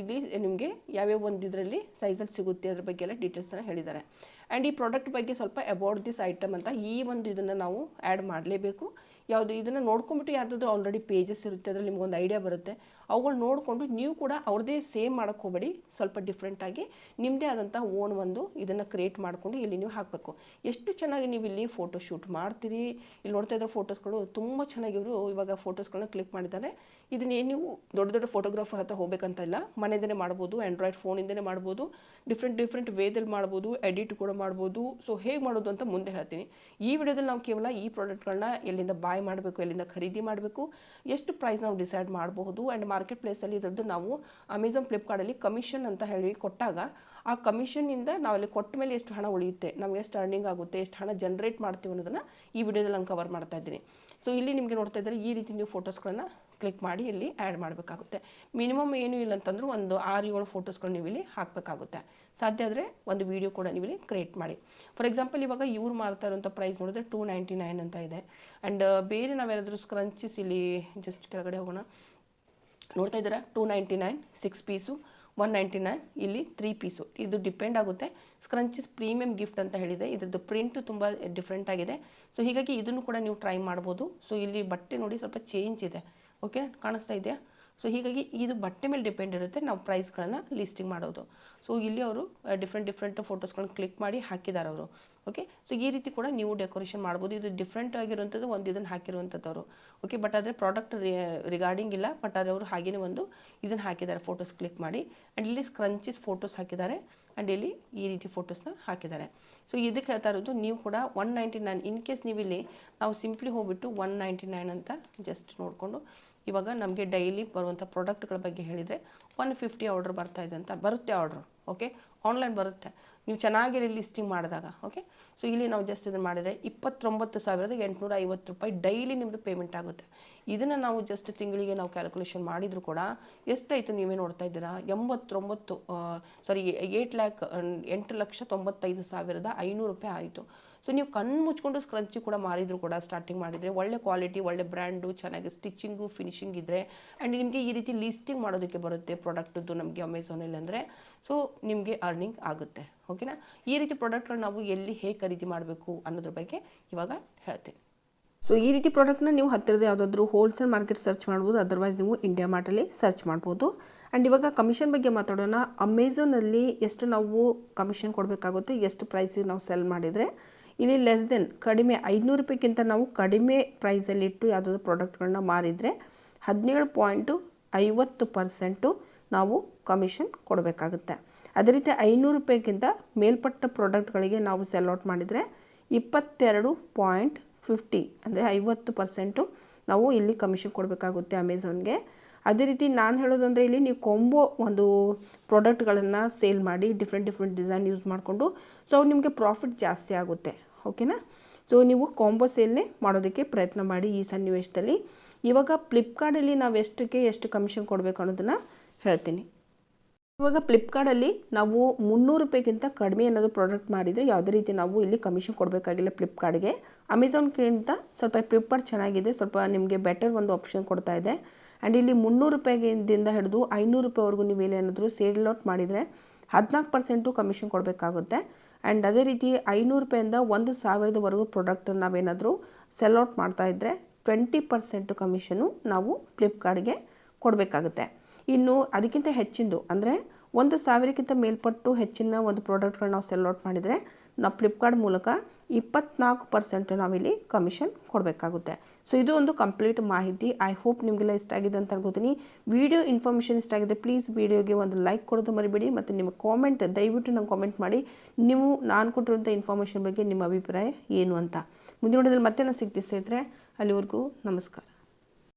ಇಲ್ಲಿ ನಿಮಗೆ ಯಾವ್ಯಾವ ಒಂದು ಇದರಲ್ಲಿ ಸೈಜಲ್ಲಿ ಸಿಗುತ್ತೆ ಅದ್ರ ಬಗ್ಗೆ ಎಲ್ಲ ಡೀಟೇಲ್ಸನ್ನು ಹೇಳಿದ್ದಾರೆ. ಆ್ಯಂಡ್ ಈ ಪ್ರಾಡಕ್ಟ್ ಬಗ್ಗೆ ಸ್ವಲ್ಪ ಅಬೌಟ್ ದಿಸ್ ಐಟಮ್ ಅಂತ ಈ ಒಂದು ಇದನ್ನು ನಾವು ಆ್ಯಡ್ ಮಾಡಲೇಬೇಕು. ಯಾವುದು ಇದನ್ನು ನೋಡ್ಕೊಂಬಿಟ್ಟು ಯಾವುದಾದ್ರೂ ಆಲ್ರೆಡಿ ಪೇಜಸ್ ಇರುತ್ತೆ, ಅದರಲ್ಲಿ ನಿಮ್ಗೊಂದು ಐಡಿಯಾ ಬರುತ್ತೆ. ಅವುಗಳು ನೋಡಿಕೊಂಡು ನೀವು ಕೂಡ ಅವ್ರದ್ದೇ ಸೇಮ್ ಮಾಡೋಕ್ಕೆ ಹೋಗಬೇಡಿ. ಸ್ವಲ್ಪ ಡಿಫ್ರೆಂಟಾಗಿ ನಿಮ್ಮದೇ ಆದಂಥ ಓನ್ ಒಂದು ಇದನ್ನು ಕ್ರಿಯೇಟ್ ಮಾಡಿಕೊಂಡು ಇಲ್ಲಿ ನೀವು ಹಾಕಬೇಕು. ಎಷ್ಟು ಚೆನ್ನಾಗಿ ನೀವು ಇಲ್ಲಿ ಫೋಟೋ ಶೂಟ್ ಮಾಡ್ತೀರಿ? ಇಲ್ಲಿ ನೋಡ್ತಾ ಇರೋ ಫೋಟೋಸ್ಗಳು ತುಂಬ ಚೆನ್ನಾಗಿ ಇವರು ಇವಾಗ ಫೋಟೋಸ್ಗಳನ್ನ ಕ್ಲಿಕ್ ಮಾಡಿದ್ದಾರೆ. ಇದನ್ನೇನು ನೀವು ದೊಡ್ಡ ದೊಡ್ಡ ಫೋಟೋಗ್ರಾಫರ್ ಹತ್ರ ಹೋಗ್ಬೇಕಂತ ಇಲ್ಲ. ಮನೆಯಿಂದನೇ ಮಾಡ್ಬೋದು ಆ್ಯಂಡ್ರಾಯ್ಡ್ ಫೋನಿಂದಲೇ ಮಾಡ್ಬೋದು ಡಿಫ್ರೆಂಟ್ ಡಿಫ್ರೆಂಟ್ ವೇದಲ್ಲಿ ಮಾಡ್ಬೋದು ಎಡಿಟ್ ಕೂಡ ಮಾಡ್ಬೋದು. ಸೊ ಹೇಗೆ ಮಾಡೋದು ಅಂತ ಮುಂದೆ ಹೇಳ್ತೀನಿ. ಈ ವಿಡಿಯೋದಲ್ಲಿ ನಾವು ಕೇವಲ ಈ ಪ್ರಾಡಕ್ಟ್ಗಳನ್ನ ಎಲ್ಲಿಂದ ಬಾಯ್ ಮಾಡಬೇಕು, ಎಲ್ಲಿಂದ ಖರೀದಿ ಮಾಡಬೇಕು, ಎಷ್ಟು ಪ್ರೈಸ್ ನಾವು ಡಿಸೈಡ್ ಮಾಡಬಹುದು ಆ್ಯಂಡ್ ಮಾರ್ಕೆಟ್ ಪ್ಲೇಸಲ್ಲಿ ಇದ್ರದ್ದು ನಾವು ಅಮೆಝಾನ್ ಫ್ಲಿಪ್ಕಾರ್ಟಲ್ಲಿ ಕಮಿಷನ್ ಅಂತ ಹೇಳಿ ಕೊಟ್ಟಾಗ, ಆ ಕಮಿಷನ್ನಿಂದ ಅಲ್ಲಿ ಕೊಟ್ಟ ಮೇಲೆ ಎಷ್ಟು ಹಣ ಉಳಿಯುತ್ತೆ ನಮಗೆ ಎಷ್ಟು ಅರ್ನಿಂಗ್ ಆಗುತ್ತೆ, ಎಷ್ಟು ಹಣ ಜನ್ರೇಟ್ ಮಾಡ್ತೀವಿ ಅನ್ನೋದನ್ನು ಈ ವಿಡಿಯೋದಲ್ಲಿ ನಾನು ಕವರ್ ಮಾಡ್ತಾ ಇದ್ದೀನಿ. ಸೊ ಇಲ್ಲಿ ನಿಮಗೆ ನೋಡ್ತಾ ಇದ್ದಾರೆ, ಈ ರೀತಿ ನೀವು ಫೋಟೋಸ್ಗಳನ್ನು ಕ್ಲಿಕ್ ಮಾಡಿ ಇಲ್ಲಿ ಆ್ಯಡ್ ಮಾಡಬೇಕಾಗುತ್ತೆ. ಮಿನಿಮಮ್ ಏನೂ ಇಲ್ಲ ಅಂತಂದ್ರೂ ಒಂದು ಆರು ಏಳು ಫೋಟೋಸ್ಗಳು ನೀವು ಇಲ್ಲಿ ಹಾಕಬೇಕಾಗುತ್ತೆ. ಸಾಧ್ಯ ಆದರೆ ಒಂದು ವೀಡಿಯೋ ಕೂಡ ನೀವು ಇಲ್ಲಿ ಕ್ರಿಯೇಟ್ ಮಾಡಿ. ಫಾರ್ ಎಕ್ಸಾಂಪಲ್ ಇವಾಗ ಇವ್ರು ಮಾರ್ತಾ ಇರೋಂಥ ಪ್ರೈಸ್ ನೋಡಿದ್ರೆ ಟೂ ನೈಂಟಿ ನೈನ್ ಅಂತ ಇದೆ. ಆ್ಯಂಡ್ ಬೇರೆ ನಾವೇನಾದರೂ ಸ್ಕ್ರಂಚಿಸ್ ಇಲ್ಲಿ ಜಸ್ಟ್ ಕೆಳಗಡೆ ಹೋಗೋಣ. ನೋಡ್ತಾ ಇದ್ದೀರಾ? Two ninety nine six piece one ninety nine ಇಲ್ಲಿ ತ್ರೀ ಪೀಸು ಇದು ಡಿಪೆಂಡ್ ಆಗುತ್ತೆ. ಸ್ಕ್ರಂಚಿಸ್ ಪ್ರೀಮಿಯಂ ಗಿಫ್ಟ್ ಅಂತ ಹೇಳಿದೆ. ಇದ್ರದ್ದು ಪ್ರಿಂಟು ತುಂಬ ಡಿಫ್ರೆಂಟ್ ಆಗಿದೆ. ಸೊ ಹೀಗಾಗಿ ಇದನ್ನು ಕೂಡ ನೀವು ಟ್ರೈ ಮಾಡ್ಬೋದು. ಸೊ ಇಲ್ಲಿ ಬಟ್ಟೆ ನೋಡಿ ಸ್ವಲ್ಪ ಚೇಂಜ್ ಇದೆ. ಓಕೆ ಕಾಣಿಸ್ತಾ ಇದೆಯಾ? ಸೊ ಹೀಗಾಗಿ ಇದು ಬಟ್ಟೆ ಮೇಲೆ ಡಿಪೆಂಡ್ ಇರುತ್ತೆ. ನಾವು ಪ್ರೈಸ್ಗಳನ್ನು ಲಿಸ್ಟಿಂಗ್ ಮಾಡೋದು. ಸೊ ಇಲ್ಲಿ ಅವರು ಡಿಫ್ರೆಂಟ್ ಡಿಫ್ರೆಂಟ್ ಫೋಟೋಸ್ಗಳನ್ನ ಕ್ಲಿಕ್ ಮಾಡಿ ಹಾಕಿದ್ದಾರೆ ಅವರು. ಓಕೆ ಸೊ ಈ ರೀತಿ ಕೂಡ ನೀವು ಡೆಕೋರೇಷನ್ ಮಾಡ್ಬೋದು. ಇದು ಡಿಫ್ರೆಂಟ್ ಆಗಿರುವಂಥದ್ದು, ಒಂದು ಇದನ್ನು ಹಾಕಿರುವಂಥದ್ದು ಓಕೆ ಬಟ್ ಆದರೆ ಪ್ರಾಡಕ್ಟ್ ರಿಗಾರ್ಡಿಂಗ್ ಇಲ್ಲ. ಬಟ್ ಆದರೆ ಅವರು ಹಾಗೇನೇ ಒಂದು ಇದನ್ನು ಹಾಕಿದ್ದಾರೆ ಫೋಟೋಸ್ ಕ್ಲಿಕ್ ಮಾಡಿ. ಆ್ಯಂಡ್ ಇಲ್ಲಿ ಸ್ಕ್ರಂಚಿಸ್ ಫೋಟೋಸ್ ಹಾಕಿದ್ದಾರೆ. ಆ್ಯಂಡ್ ಇಲ್ಲಿ ಈ ರೀತಿ ಫೋಟೋಸ್ನ ಹಾಕಿದ್ದಾರೆ. ಸೊ ಇದಕ್ಕೆ ಹೇಳ್ತಾ ಇರೋದು, ನೀವು ಕೂಡ one ninety nine in case ನೀವು ಇಲ್ಲಿ, ನಾವು ಸಿಂಪ್ಲಿ ಹೋಗ್ಬಿಟ್ಟು ಒನ್ ನೈಂಟಿ ನೈನ್ ಅಂತ ಜಸ್ಟ್ ನೋಡಿಕೊಂಡು ಇವಾಗ ನಮಗೆ ಡೈಲಿ ಬರುವಂಥ ಪ್ರಾಡಕ್ಟ್ಗಳ ಬಗ್ಗೆ ಹೇಳಿದರೆ ಒನ್ ಫಿಫ್ಟಿ ಆರ್ಡ್ರ್ ಬರ್ತಾ ಇದೆ ಅಂತ. ಬರುತ್ತೆ ಆರ್ಡ್ರ್ ಓಕೆ ಆನ್ಲೈನ್ ಬರುತ್ತೆ. ನೀವು ಚೆನ್ನಾಗಿ ಲಿಸ್ಟಿಂಗ್ ಮಾಡಿದಾಗ ಓಕೆ ಸೊ ಇಲ್ಲಿ ನಾವು ಜಸ್ಟ್ ಇದನ್ನು ಮಾಡಿದರೆ ಇಪ್ಪತ್ತೊಂಬತ್ತು ಸಾವಿರದ ಎಂಟುನೂರ ಐವತ್ತು ರೂಪಾಯಿ ಡೈಲಿ ನಿಮ್ಮದು ಪೇಮೆಂಟ್ ಆಗುತ್ತೆ. ಇದನ್ನು ನಾವು ಜಸ್ಟ್ ತಿಂಗಳಿಗೆ ನಾವು ಕ್ಯಾಲ್ಕುಲೇಷನ್ ಮಾಡಿದರೂ ಕೂಡ ಎಷ್ಟಾಯಿತು ನೀವೇ ನೋಡ್ತಾ ಇದ್ದೀರಾ? ಎಂಬತ್ತೊಂಬತ್ತು ಸಾರಿ ಏಟ್ ಲ್ಯಾಕ್, ಎಂಟು ಲಕ್ಷ ತೊಂಬತ್ತೈದು ಸಾವಿರದ ಐನೂರು ರೂಪಾಯಿ ಆಯಿತು. ಸೊ ನೀವು ಕಣ್ಣು ಮುಚ್ಕೊಂಡು ಸ್ಕ್ರಂಚಿ ಕೂಡ ಮಾರಿದ್ರು ಕೂಡ ಸ್ಟಾರ್ಟಿಂಗ್ ಮಾಡಿದರೆ ಒಳ್ಳೆ ಕ್ವಾಲಿಟಿ ಒಳ್ಳೆ ಬ್ರ್ಯಾಂಡು ಚೆನ್ನಾಗಿ ಸ್ಟಿಚಿಂಗು ಫಿನಿಶಿಂಗ್ ಇದ್ದರೆ ಆ್ಯಂಡ್ ನಿಮಗೆ ಈ ರೀತಿ ಲಿಸ್ಟಿಂಗ್ ಮಾಡೋದಕ್ಕೆ ಬರುತ್ತೆ ಪ್ರಾಡಕ್ಟದ್ದು ನಮಗೆ ಅಮೆಝಾನಲ್ಲಿ ಅಂದರೆ. ಸೊ ನಿಮಗೆ ಅರ್ನಿಂಗ್ ಆಗುತ್ತೆ. ಓಕೆನಾ ಈ ರೀತಿ ಪ್ರಾಡಕ್ಟ್ಗಳು ನಾವು ಎಲ್ಲಿ ಹೇಗೆ ಖರೀದಿ ಮಾಡಬೇಕು ಅನ್ನೋದ್ರ ಬಗ್ಗೆ ಇವಾಗ ಹೇಳ್ತೀನಿ. ಸೊ ಈ ರೀತಿ ಪ್ರಾಡಕ್ಟ್ನ ನೀವು ಹತ್ತಿರದ ಯಾವುದಾದ್ರೂ ಹೋಲ್ಸೇಲ್ ಮಾರ್ಕೆಟ್ ಸರ್ಚ್ ಮಾಡ್ಬೋದು. ಅದರ್ವೈಸ್ ನೀವು ಇಂಡಿಯಾ ಮಾರ್ಟಲ್ಲಿ ಸರ್ಚ್ ಮಾಡ್ಬೋದು. ಆ್ಯಂಡ್ ಇವಾಗ ಕಮಿಷನ್ ಬಗ್ಗೆ ಮಾತಾಡೋಣ. ಅಮೆಝಾನಲ್ಲಿ ಎಷ್ಟು ನಾವು ಕಮಿಷನ್ ಕೊಡಬೇಕಾಗುತ್ತೆ, ಎಷ್ಟು ಪ್ರೈಸಿಗೆ ನಾವು ಸೆಲ್ ಮಾಡಿದರೆ. ಇಲ್ಲಿ ಲೆಸ್ ದೆನ್ ಕಡಿಮೆ ಐದುನೂರು ರೂಪಾಯಿಗಿಂತ ನಾವು ಕಡಿಮೆ ಪ್ರೈಸಲ್ಲಿಟ್ಟು ಯಾವುದಾದ್ರು ಪ್ರಾಡಕ್ಟ್ಗಳನ್ನ ಮಾರಿದರೆ ಹದಿನೇಳು ಪಾಯಿಂಟು ಐವತ್ತು ಪರ್ಸೆಂಟು ನಾವು ಕಮಿಷನ್ ಕೊಡಬೇಕಾಗುತ್ತೆ. ಅದೇ ರೀತಿ ಐನೂರು ರೂಪಾಯಿಗಿಂತ ಮೇಲ್ಪಟ್ಟ ಪ್ರಾಡಕ್ಟ್ಗಳಿಗೆ ನಾವು ಸೆಲ್ ಔಟ್ ಮಾಡಿದರೆ ಇಪ್ಪತ್ತೆರಡು ಪಾಯಿಂಟ್ ಫಿಫ್ಟಿ ಅಂದರೆ ಐವತ್ತು ಪರ್ಸೆಂಟು ನಾವು ಇಲ್ಲಿ ಕಮಿಷನ್ ಕೊಡಬೇಕಾಗುತ್ತೆ ಅಮೆಝಾನ್ಗೆ ಅದೇ ರೀತಿ ನಾನು ಹೇಳೋದಂದರೆ ಇಲ್ಲಿ ನೀವು ಕೊಂಬೋ ಒಂದು ಪ್ರಾಡಕ್ಟ್ಗಳನ್ನು ಸೇಲ್ ಮಾಡಿ ಡಿಫ್ರೆಂಟ್ ಡಿಫ್ರೆಂಟ್ ಡಿಸೈನ್ ಯೂಸ್ ಮಾಡಿಕೊಂಡು ಸೊ ನಿಮಗೆ ಪ್ರಾಫಿಟ್ ಜಾಸ್ತಿ ಆಗುತ್ತೆ. ಓಕೆನಾ? ಸೊ ನೀವು ಕಾಂಬೋ ಸೇಲ್ನೇ ಮಾಡೋದಕ್ಕೆ ಪ್ರಯತ್ನ ಮಾಡಿ ಈ ಸನ್ನಿವೇಶದಲ್ಲಿ. ಇವಾಗ ಫ್ಲಿಪ್ಕಾರ್ಟಲ್ಲಿ ನಾವು ಎಷ್ಟಕ್ಕೆ ಎಷ್ಟು ಕಮಿಷನ್ ಕೊಡಬೇಕು ಅನ್ನೋದನ್ನು ಹೇಳ್ತೀನಿ. ಇವಾಗ ಫ್ಲಿಪ್ಕಾರ್ಟಲ್ಲಿ ನಾವು ಮುನ್ನೂರು ರೂಪಾಯಿಗಿಂತ ಕಡಿಮೆ ಅನ್ನೋದು ಪ್ರಾಡಕ್ಟ್ ಮಾಡಿದರೆ ಯಾವುದೇ ರೀತಿ ನಾವು ಇಲ್ಲಿ ಕಮಿಷನ್ ಕೊಡಬೇಕಾಗಿಲ್ಲ ಫ್ಲಿಪ್ಕಾರ್ಟ್ಗೆ ಅಮೆಝಾನ್ಗಿಂತ ಸ್ವಲ್ಪ ಫ್ಲಿಪ್ಕಾರ್ಟ್ ಚೆನ್ನಾಗಿದೆ, ಸ್ವಲ್ಪ ನಿಮಗೆ ಬೆಟರ್ ಒಂದು ಆಪ್ಷನ್ ಕೊಡ್ತಾ ಇದೆ. ಆ್ಯಂಡ್ ಇಲ್ಲಿ ಮುನ್ನೂರು ರೂಪಾಯಿಗಿಂದ ಹಿಡಿದು ಐನೂರು ರೂಪಾಯಿವರೆಗೂ ನೀವು ಏನೇನಾದರೂ ಸೇಲ್ ಔಟ್ ಮಾಡಿದರೆ ಹದಿನಾಲ್ಕು ಪರ್ಸೆಂಟು ಕಮಿಷನ್ ಕೊಡಬೇಕಾಗುತ್ತೆ. ಆ್ಯಂಡ್ ಅದೇ ರೀತಿ ಐನೂರು ರೂಪಾಯಿಂದ ಒಂದು ಸಾವಿರದವರೆಗೂ ಪ್ರಾಡಕ್ಟನ್ನು ನಾವೇನಾದರೂ ಸೆಲ್ಔಟ್ ಮಾಡ್ತಾ ಇದ್ದರೆ ಟ್ವೆಂಟಿ ಪರ್ಸೆಂಟು ಕಮಿಷನು ನಾವು ಫ್ಲಿಪ್ಕಾರ್ಟ್ಗೆ ಕೊಡಬೇಕಾಗುತ್ತೆ. ಇನ್ನು ಅದಕ್ಕಿಂತ ಹೆಚ್ಚಿಂದು ಅಂದರೆ ಒಂದು ಸಾವಿರಕ್ಕಿಂತ ಮೇಲ್ಪಟ್ಟು ಹೆಚ್ಚಿನ ಒಂದು ಪ್ರಾಡಕ್ಟ್ಗಳು ನಾವು ಸೆಲ್ಔಟ್ ಮಾಡಿದರೆ ನಾವು ಫ್ಲಿಪ್ಕಾರ್ಟ್ ಮೂಲಕ ಇಪ್ಪತ್ನಾಲ್ಕು ಪರ್ಸೆಂಟ್ ನಾವಿಲ್ಲಿ ಕಮಿಷನ್ ಕೊಡಬೇಕಾಗುತ್ತೆ. ಸೊ ಇದು ಒಂದು ಕಂಪ್ಲೀಟ್ ಮಾಹಿತಿ. ಐ ಹೋಪ್ ನಿಮಗೆಲ್ಲ ಇಷ್ಟ ಆಗಿದೆ ಅಂತ ಅನ್ಕೋತೀನಿ. ವಿಡಿಯೋ ಇನ್ಫಾರ್ಮೇಷನ್ ಇಷ್ಟ ಆಗಿದೆ ಪ್ಲೀಸ್ ವಿಡಿಯೋಗೆ ಒಂದು ಲೈಕ್ ಕೊಡೋದು ಮರಿಬೇಡಿ. ಮತ್ತು ನಿಮ್ಮ ಕಾಮೆಂಟ್ ದಯವಿಟ್ಟು ನಂಗೆ ಕಾಮೆಂಟ್ ಮಾಡಿ. ನೀವು, ನಾನು ಕೊಟ್ಟಿರುವಂಥ ಇನ್ಫಾರ್ಮೇಷನ್ ಬಗ್ಗೆ ನಿಮ್ಮ ಅಭಿಪ್ರಾಯ ಏನು ಅಂತ. ಮುಂದಿನ ವಿಡಿಯೋದಲ್ಲಿ ಮತ್ತೆ ನಾನು ಸಿಗ್ತೀವಿ ಸ್ನೇಹಿತರೆ. ಅಲ್ಲಿವರೆಗೂ ನಮಸ್ಕಾರ.